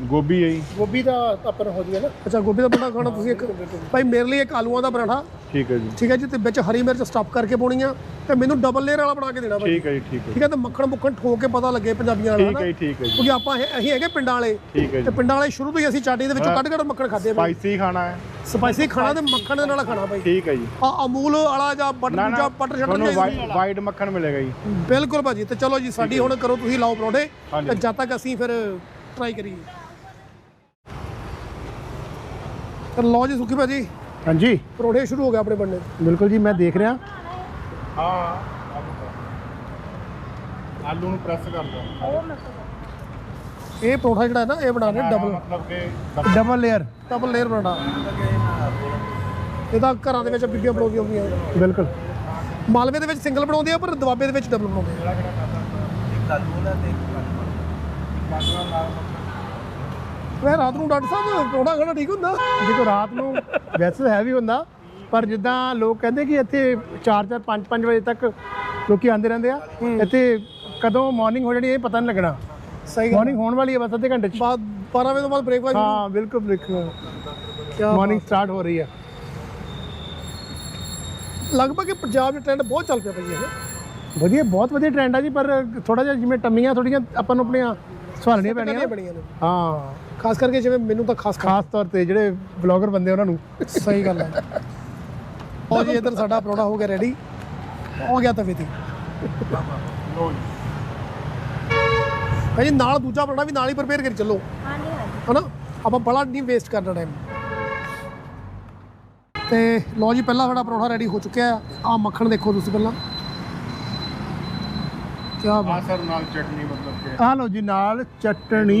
ਗੋਭੀ ਹੈ ਜੀ। ਗੋਭੀ ਦਾ ਆਪਰ ਹੋ ਜੂਗਾ ਨਾ। ਅੱਛਾ ਗੋਭੀ ਦਾ ਪਰਾਂਠਾ ਖਾਣਾ ਤੁਸੀਂ ਇੱਕ ਭਾਈ ਮੇਰੇ ਲਈ ਇੱਕ ਆਲੂਆਂ ਦਾ ਪਰਾਂਠਾ। ਠੀਕ ਹੈ ਜੀ। ਠੀਕ ਹੈ ਜੀ ਤੇ ਵਿੱਚ ਹਰੀ ਮਿਰਚ ਸਟਫ ਕਰਕੇ ਪਾਉਣੀ ਆ ਤੇ ਮੈਨੂੰ ਡਬਲ ਲੇਅਰ ਵਾਲਾ ਬਣਾ ਕੇ ਦੇਣਾ ਭਾਈ। ਠੀਕ ਹੈ ਜੀ ਠੀਕ ਹੈ। ਠੀਕ ਹੈ ਤੇ ਮੱਖਣ ਮੁੱਖਣ ਠੋਕ ਕੇ ਪਤਾ ਲੱਗੇ ਪੰਜਾਬੀਆਂ ਵਾਲਾ ਠੀਕ ਹੈ ਜੀ ਠੀਕ ਹੈ ਜੀ। ਕਿਉਂਕਿ ਆਪਾਂ ਇਹ- ਅਸੀਂ ਹੈਗੇ ਪਿੰਡਾਂ ਵਾਲੇ। ਠੀਕ ਹੈ ਤੇ ਪਿੰਡਾਂ ਵਾਲੇ ਸ਼ੁਰੂ ਤੋਂ ਹੀ ਅਸੀਂ ਚਾਟੀ ਦੇ ਵਿੱਚੋਂ ਕੱਢ ਕੱਢ ਮੱਖਣ ਖਾਦੇ ਭਾਈ। ਸਪਾਈਸੀ ਖਾਣਾ ਹੈ। ਸਪਾਈਸੀ ਖਾਣਾ ਤੇ ਮੱਖਣ ਦੇ ਨਾਲ ਖਾਣਾ ਭਾਈ। ਠੀਕ ਹੈ ਜੀ। ਆ ਅਮੂਲ ਵਾਲਾ ਜਾਂ ਬਟਰ ਜਾਂ ਬਟਰ ਸ਼ਟਰ ਚਾਹੀਦਾ। ਵਾਈਟ ਮੱਖਣ ਮਿਲੇਗਾ ਜੀ। ਬਿਲਕੁਲ ਭਾਜੀ ਤੇ ਚਲੋ ਜੀ ਸਾਡੀ ਹੁਣ ਕਰੋ ਤੁਸੀਂ ਲਾਓ ਪਰੌਂਠੇ। ਤੇ ਜਦ ਤੱਕ ਅਸੀਂ ਫਿਰ ਟਰਾਈ ਕਰੀਏ। ਤੇ ਲਓ ਜੀ ਸੁਖੀ ਭਾਜੀ। ਹਾਂਜੀ। ਪਰੌਂਠੇ ਸ਼ੁਰੂ ਹੋ ਗਏ ਆਪਣੇ ਬਣਨੇ। ਬਿਲਕੁਲ ਜੀ ਮੈਂ ਦੇਖ ਰਿਹਾ। ਹਾਂ ਆਲੂ ਨੂੰ ਪ੍ਰੈਸ ਕਰ ਦੋ ਇਹ ਪਰੌਂਠਾ ਜਿਹੜਾ ਹੈ ਨਾ ਇਹ ਬਣਾ ਰਹੇ ਡਬਲ ਮਤਲਬ ਕਿ ਡਬਲ ਲੇਅਰ ਡਬਲ ਲੇਅਰ ਪਰੌਂਠਾ ਇਹ ਤਾਂ ਘਰਾਂ ਦੇ ਵਿੱਚ ਬੀਬੀਆਂ ਬਣਾਉਂਦੀਆਂ ਹੁੰਦੀਆਂ। ਬਿਲਕੁਲ। ਮਾਲਵੇ ਦੇ ਵਿੱਚ ਸਿੰਗਲ ਬਣਾਉਂਦੇ ਆ ਪਰ ਦੁਆਬੇ ਦੇ ਵਿੱਚ ਡਬਲ ਬਣਾਉਂਦੇ ਆ। ਮੈਂ ਰਾਤ ਨੂੰ ਡਾਕਟਰ ਸਾਹਿਬ ਪਰੌਂਠਾ ਖਾਣਾ ਠੀਕ ਹੁੰਦਾ। ਦੇਖੋ ਰਾਤ ਨੂੰ ਵੈਸੇ ਤਾਂ ਹੈਵੀ ਹੁੰਦਾ ਪਰ ਜਿੱਦਾਂ ਲੋਕ ਕਹਿੰਦੇ ਕਿ ਇੱਥੇ 4 4 5 5 ਵਜੇ ਤੱਕ ਲੋਕੀ ਆਉਂਦੇ ਰਹਿੰਦੇ ਆ। ਇੱਥੇ ਕਦੋਂ ਮਾਰਨਿੰਗ ਹੋ ਜਾਣੀ ਇਹ ਪਤਾ ਨਹੀਂ ਲੱਗਣਾ। ਸਹੀ ਮਾਰਨਿੰਗ ਹੋਣ ਵਾਲੀ ਹੈ ਬਸ ਅੱਧੇ ਘੰਟੇ ਚ। ਬਾਅਦ 12 ਵਜੇ ਤੋਂ ਬਾਅਦ ਬ੍ਰੇਕਫਾਸਟ ਹਾਂ ਬਿਲਕੁਲ ਬਿਲਕੁਲ ਮਾਰਨਿੰਗ ਸਟਾਰਟ ਹੋ ਰਹੀ ਹੈ ਲਗਭਗ ਇਹ ਪੰਜਾਬ ਦੇ ਟ੍ਰੈਂਡ ਬਹੁਤ ਚੱਲ ਪਿਆ ਭਾਈ ਇਹ। ਵਧੀਆ ਬਹੁਤ ਵਧੀਆ ਟ੍ਰੈਂਡ ਆ ਜੀ ਪਰ ਥੋੜਾ ਜਿਹਾ ਜਿਵੇਂ ਟੰਮੀਆਂ ਥੋੜੀਆਂ ਆਪਾਂ ਨੂੰ ਆਪਣੀਆਂ ਸਵਾਲਣੀਆਂ ਪੈਣੀਆਂ ਬਣੀਆਂ ਨੇ। ਹਾਂ। ਖਾਸ ਕਰਕੇ ਜਿਵੇਂ ਮੈਨੂੰ ਤਾਂ ਖਾਸ ਖਾਸ ਤੌਰ ਤੇ ਜਿਹੜੇ ਬਲੌਗਰ ਬੰਦੇ ਉਹਨਾਂ ਨੂੰ। ਸਹੀ ਗੱਲ ਹੈ। ਉਹ ਜੀ ਇੱਧਰ ਸਾਡਾ ਪਰੌਂਠਾ ਹੋ ਗਿਆ ਰੈਡੀ ਹੋ ਗਿਆ ਤਵੇ ਤੇ ਭਾਈ ਨਾਲ ਦੂਜਾ ਪਰੌਂਠਾ ਵੀ ਨਾਲ ਹੀ ਪ੍ਰਪੇਅਰ ਕਰੀ ਚੱਲੋ। ਹਾਂਜੀ ਹਾਂਜੀ। ਹਨਾ? ਆਪਾਂ ਬੜਾ ਨਹੀਂ ਵੇਸਟ ਕਰਨਾ ਟਾਈਮ ਤੇ ਲਓ ਜੀ ਪਹਿਲਾਂ ਸਾਡਾ ਪਰੌਂਠਾ ਰੈਡੀ ਹੋ ਚੁੱਕਿਆ ਆ। ਆਹ ਮੱਖਣ ਦੇਖੋ ਤੁਸੀਂ ਪਹਿਲਾਂ। ਕੀ ਬਾਤ। ਆ ਸਰ ਨਾਲ ਚਟਨੀ ਮਤਲਬ ਕਿ। ਆ ਲਓ ਜੀ ਨਾਲ ਚਟਣੀ।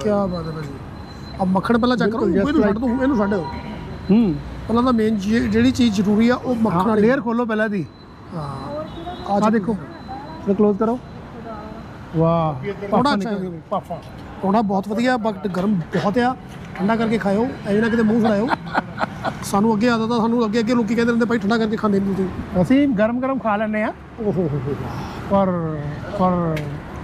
ਕੀ ਬਾਤ ਹੈ ਭਾਜੀ। ਆ ਮੱਖਣ ਪਹਿਲਾਂ ਚੈੱਕ ਕਰੋ ਬਿਲਕੁਲ, just ਇਹਨੂੰ ਛੱਡ ਦੋ ਇਹਨੂੰ ਛੱਡ ਹੂੰ। ਪਹਿਲਾਂ ਤਾਂ ਮੇਨ ਜਿਹੜੀ ਚੀਜ਼ ਜ਼ਰੂਰੀ ਆ ਉਹ ਮੱਖਣ ਹਾਂ ਵਾਲੀ। ਲੇਅਰ ਖੋਲੋ ਪਹਿਲਾਂ ਦੀ ਹਾਂ। ਆ ਦੇਖੋ ਫਿਰ ক্লোਜ਼ ਕਰੋ। ਵਾਹ ਥੋੜਾ ਅੱਛਾ। ਹੈ। ਪਾਫਾ ਪਰੌਂਠਾ ਬਹੁਤ ਵਧੀਆ ਬਟ ਗਰਮ ਬਹੁਤ ਆ। ਠੰਡਾ ਕਰਕੇ ਖਾਇਓ ਐਵੇਂ ਨਾ ਕਿਤੇ ਮੂੰਹ ਫੜਾਇਓ। ਸਾਨੂੰ ਅੱਗੇ ਆਦਤ ਆ ਸਾਨੂੰ ਅੱਗੇ ਅੱਗੇ ਲੋਕੀ ਕਹਿੰਦੇ ਰਹਿੰਦੇ ਭਾਈ ਠੰਡਾ ਕਰਕੇ ਖਾਂਦੇ ਨਹੀਂ ਤੁਸੀਂ। ਅਸੀਂ ਗਰਮ ਗਰਮ ਖਾ ਲੈਂਦੇ ਆ। ਓਹੋ ਹੋ ਹੋ। ਪਰ ਪਰ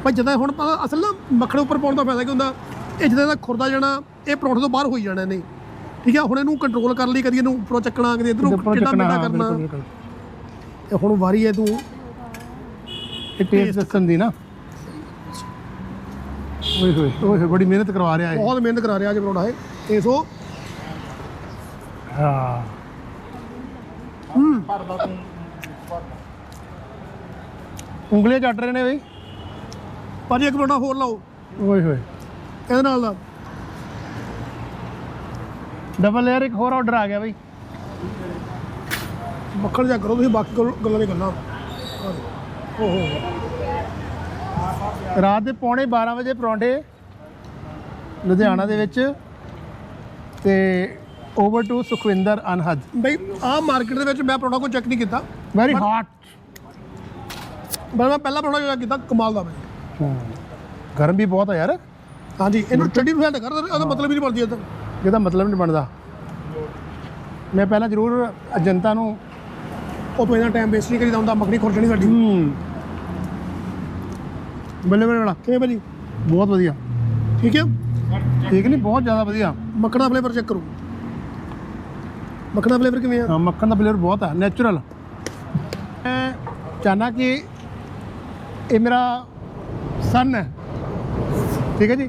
ਭਾਈ ਜਦੋਂ ਹੁਣ ਪਤਾ ਅਸਲ ਨਾ ਮੱਖਣ ਉੱਪਰ ਪਾਉਣ ਦਾ ਫਾਇਦਾ ਕੀ ਹੁੰਦਾ? ਇਹ ਜਦੋਂ ਦਾ ਖੁਰਦਾ ਜਾਣਾ ਇਹ ਪਰੌਂਠੇ ਤੋਂ ਬਾਹਰ ਹੋਈ ਜਾਣਾ ਨੇ ਠੀਕ ਆ ਹੁਣ ਇਹਨੂੰ ਕੰਟਰੋਲ ਕਰਨ ਲਈ ਕਦੀ ਇਹਨੂੰ ਉੱਪਰੋਂ ਚੱਕਣਾ ਕਦੀ ਇਧਰੋਂ ਕਿੱਡਾ ਹਾਂ, ਕਰਨਾ। ਤੇ ਹੁਣ ਵਾਰੀ ਹੈ ਤੂੰ। ਇਹ ਟੇਸਟ ਦੱਸਣ ਦੀ ਨਾ। ਓਏ ਹੋਏ ਓਏ ਹੋਏ ਬੜੀ ਮਿਹਨਤ ਕਰਵਾ ਰਿਹਾ ਹੈ ਬਹੁਤ ਮਿਹਨਤ ਕਰਾ ਰਿਹਾ ਅੱਜ ਪਰੌਂਠਾ ਇਹ। ਤੇ ਸੋ ਹਾਂ। ਭਰਦਾ ਤੂੰ ਉਂਗਲੀਆਂ ਚੱਟ ਰਹੇ ਨੇ ਬਈ। ਭਾਜੀ ਇੱਕ ਪਰੌਂਠਾ ਹੋਰ ਲਾਓ। ਓਏ ਹੋਏ। ਇਹਦੇ ਨਾਲ ਦਾ। ਡਬਲ ਲੇਅਰ ਇੱਕ ਹੋਰ ਆਰਡਰ ਆ ਗਿਆ ਬਈ। ਮੱਖਣ ਜਾ ਕਰੋ ਤੁਸੀਂ ਬਾਕੀ ਗੱਲ- ਗੱਲਾਂ ਨਹੀਂ ਕਰਨਾ ਓਹੋ। ਰਾਤ ਦੇ ਪੌਣੇ 12 ਵਜੇ ਪਰੌਂਠੇ ਲੁਧਿਆਣਾ ਦੇ ਵਿੱਚ ਤੇ ਓਵਰ ਟੂ ਸੁਖਵਿੰਦਰ ਅਨਹਦ। ਬਈ ਆਹ ਮਾਰਕੀਟ ਦੇ ਵਿੱਚ ਮੈਂ ਪਰੌਂਠਾ ਕੋਈ ਚੈੱਕ ਨਹੀਂ ਕੀਤਾ। ਵੈਰੀ ਹਾਟ ਪਰ ਮੈਂ ਪਹਿਲਾ ਪਰੌਂਠਾ ਜਿਹੜਾ ਕੀਤਾ ਕਮਾਲ ਦਾ ਬਈ ਗਰਮ ਵੀ ਬਹੁਤ ਆ ਯਾਰ। ਹਾਂਜੀ ਇਹਨੂੰ ਚੱਡੀ ਨੂੰ ਹੈਂਡ ਕਰ ਉਹਦਾ ਮਤਲਬ ਹੀ ਨਹੀਂ ਬਣਦੀ ਇਦਾਂ ਇਹਦਾ ਮਤਲਬ ਨਹੀਂ ਬਣਦਾ। ਮੈਂ ਪਹਿਲਾਂ ਜ਼ਰੂਰ ਜਨਤਾ ਨੂੰ ਉਹ ਤੋਂ ਇਹਨਾਂ ਟਾਈਮ ਵੇਸਟ ਨਹੀਂ ਕਰੀਦਾ ਹੁੰਦਾ ਮੱਖਣੀ ਖੁਰਚਣੀ ਸਾਡੀ। ਹੂੰ। ਬੱਲੇ ਬੱਲੇ ਵਾਲਾ ਕਿਵੇਂ ਭਾਜੀ? ਬਹੁਤ ਵਧੀਆ। ਠੀਕ ਹੈ? ਠੀਕ ਨਹੀਂ ਬਹੁਤ ਜ਼ਿਆਦਾ ਵਧੀਆ। ਮੱਖਣ ਫਲੇਵਰ ਚੈੱਕ ਕਰੋ। ਮੱਖਣ ਫਲੇਵਰ ਕਿਵੇਂ ਆ? ਹਾਂ, ਮੱਖਣ ਦਾ ਫਲੇਵਰ ਬਹੁਤ ਹੈ ਨੈਚੁਰਲ ਮੈਂ ਚਾਹਨਾ ਕਿ ਇਹ ਮੇਰਾ ਸਨ ਹੈ। ਠੀਕ ਹੈ ਜੀ।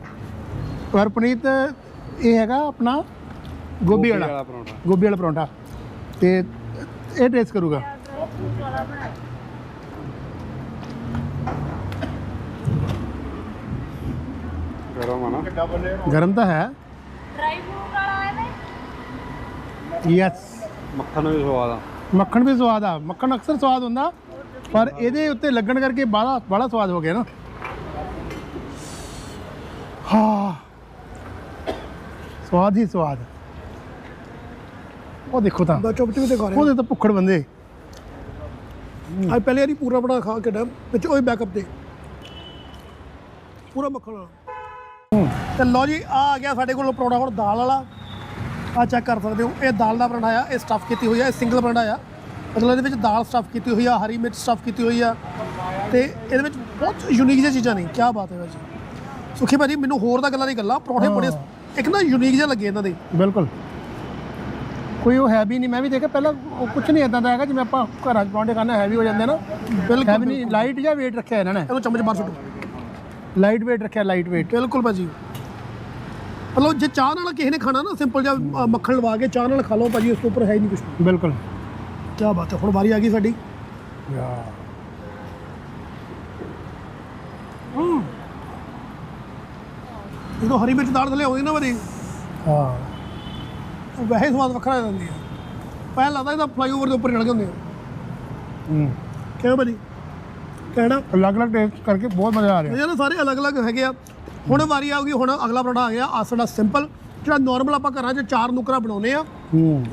ਪਰ ਪੁਨੀਤ ਇਹ ਹੈਗਾ ਆਪਣਾ ਗੋਭੀ ਵਾਲਾ। ਗੋਭੀ ਵਾਲਾ ਪਰੌਂਠਾ। ਤੇ ਇਹ ਟੇਸਟ ਕਰੂਗਾ। ਗਰਮ ਆ ਨਾ। ਡਬਲ ਲੇਅਰ ਗਰਮ ਤਾਂ ਹੈ। ਡਰਾਈ ਫਰੂਟ ਵਾਲਾ ਹੈ ਨਾ ਯੈਸ ਮੱਖਣ ਵੀ ਸਵਾਦ ਆ। ਮੱਖਣ ਵੀ ਸਵਾਦ ਆ। ਮੱਖਣ ਅਕਸਰ ਸਵਾਦ ਹੁੰਦਾ। ਪਰ ਇਹਦੇ ਉੱਤੇ ਲੱਗਣ ਕਰਕੇ ਬੜਾ ਬੜਾ ਸਵਾਦ ਹੋ ਗਿਆ ਨਾ। ਹਾਂ। ਸਵਾਦ ਹੀ ਸਵਾਦ। ਉਹ ਦੇਖੋ ਤਾਂ। ਬਸ ਚੁੱਪ ਚੁੱਪ ਤੇ ਰਹੇ ਉਹਦੇ ਤਾਂ ਭੁੱਖੜ ਬੰਦੇ। ਅੱਜ ਪਹਿਲੇ ਵਾਰੀ ਪੂਰਾ ਬਣਾ ਖਾ ਕੇ ਡਾ ਵਿੱਚ ਉਹ ਬੈਕਅਪ ਤੇ। ਪੂਰਾ ਮੱਖਣ ਤੇ ਲਓ ਜੀ ਆ ਆ ਗਿਆ ਸਾਡੇ ਕੋਲ ਪਰੌਂਠਾ ਹੁਣ ਦਾਲ ਵਾਲਾ। ਆ ਚੈੱਕ ਕਰ ਸਕਦੇ ਹੋ। ਇਹ ਦਾਲ ਦਾ ਪਰੌਂਠਾ ਆ ਇਹ ਸਟਫ ਕੀਤੀ ਹੋਈ ਆ ਇਹ ਸਿੰਗਲ ਪਰੌਂਠਾ ਆ। ਮਤਲਬ ਇਹਦੇ ਵਿੱਚ ਦਾਲ ਸਟਫ ਕੀਤੀ ਹੋਈ ਆ ਹਰੀ ਮਿਰਚ ਸਟਫ ਕੀਤੀ ਹੋਈ ਆ। ਤੇ ਇਹਦੇ ਵਿੱਚ ਬਹੁਤ ਯੂਨੀਕ ਜਿਹੀਆਂ ਚੀਜ਼ਾਂ ਨੇ ਕੀ ਬਾਤ ਹੈ ਭਾਜੀ ਸੁਖੀ ਭਾਜੀ ਮੈਨੂੰ ਹੋਰ ਤਾਂ ਗੱਲਾਂ ਨਹੀਂ ਗੱਲਾਂ ਪਰੌਂਠੇ ਬੜੇ ਇੱਕ ਨਾ ਯੂਨੀਕ ਜਿਹਾ ਲੱਗੇ ਇਹਨਾਂ ਦੇ। ਬਿਲਕੁਲ। ਕੋਈ ਉਹ ਹੈਵੀ ਨਹੀਂ ਮੈਂ ਵੀ ਦੇਖਿਆ ਪਹਿਲਾਂ ਉਹ ਕੁਝ ਨਹੀਂ ਇਦਾਂ ਦਾ ਹੈਗਾ ਜਿਵੇਂ ਆਪਾਂ ਘਰਾਂ 'ਚ ਪਰੌਂਠੇ ਖਾਂਦੇ ਹੈਵੀ ਹੋ ਜਾਂਦੇ ਨਾ। ਬਿਲਕੁਲ ਨਹੀਂ ਲਾਈਟ ਜਿਹਾ weight ਰੱਖਿਆ ਇਹਨਾਂ ਨੇ? ਇਹਨੂੰ ਚਮਚ ਮਾਰ ਸੁੱਟੋ। ਲਾਈਟ weight ਰੱਖਿਆ ਲਾਈਟ weight ਬਿਲਕੁਲ ਭਾਜੀ। ਮਤਲਬ ਜੇ ਚਾਹ ਨਾਲ ਕਿਸੇ ਨੇ ਖਾਣਾ ਨਾ ਸਿੰਪਲ ਜਿਹਾ ਮੱਖਣ ਲਵਾ ਕੇ ਚਾਹ ਨਾਲ ਖਾ ਲਓ ਭਾਜੀ ਉਸ ਤੋਂ ਉੱਪਰ ਹੈ ਹੀ ਨਹੀਂ ਕੁਝ ਬਿਲਕੁਲ। ਕੀ ਬਾਤ ਹੈ ਹੁਣ ਵਾਰੀ ਆ ਗਈ ਸਾਡੀ। ਜਦੋਂ ਹਰੀ ਮਿਰਚ ਦਾਲ ਥੱਲੇ ਆਉਂਦੀ ਨਾ ਭਾਜੀ ਹਾਂ। ਉਹ ਵੈਸੇ ਸਵਾਦ ਵੱਖਰਾ ਜਾਂਦੀ ਹੈ ਪਹਿਲਾਂ ਲੱਗਦਾ ਇਹਦਾ ਫਲਾਈਓਵਰ ਦੇ ਉੱਪਰ ਚੜ ਗਏ ਹੁੰਦੇ ਆ। ਹੂੰ। ਕਿਉਂ ਭਾਜੀ? ਕਹਿਣਾ? ਅਲੱਗ-ਅਲੱਗ ਟੇਸਟ ਕਰਕੇ ਬਹੁਤ ਮਜ਼ਾ ਆ ਰਿਹਾ। ਇਹ ਨਾ ਸਾਰੇ ਅਲੱਗ-ਅਲੱਗ ਹੈਗੇ ਆ। ਹੁਣ ਵਾਰੀ ਆਊਗੀ ਹੁਣ ਅਗਲਾ ਪਰੌਂਠਾ ਆ ਗਿਆ ਆ ਸਾਡਾ ਸਿੰਪਲ ਜਿਹੜਾ ਨਾਰਮਲ ਆਪਾਂ ਘਰਾਂ 'ਚ ਚਾਰ ਨੁਕਰਾ ਬਣਾਉਨੇ ਆ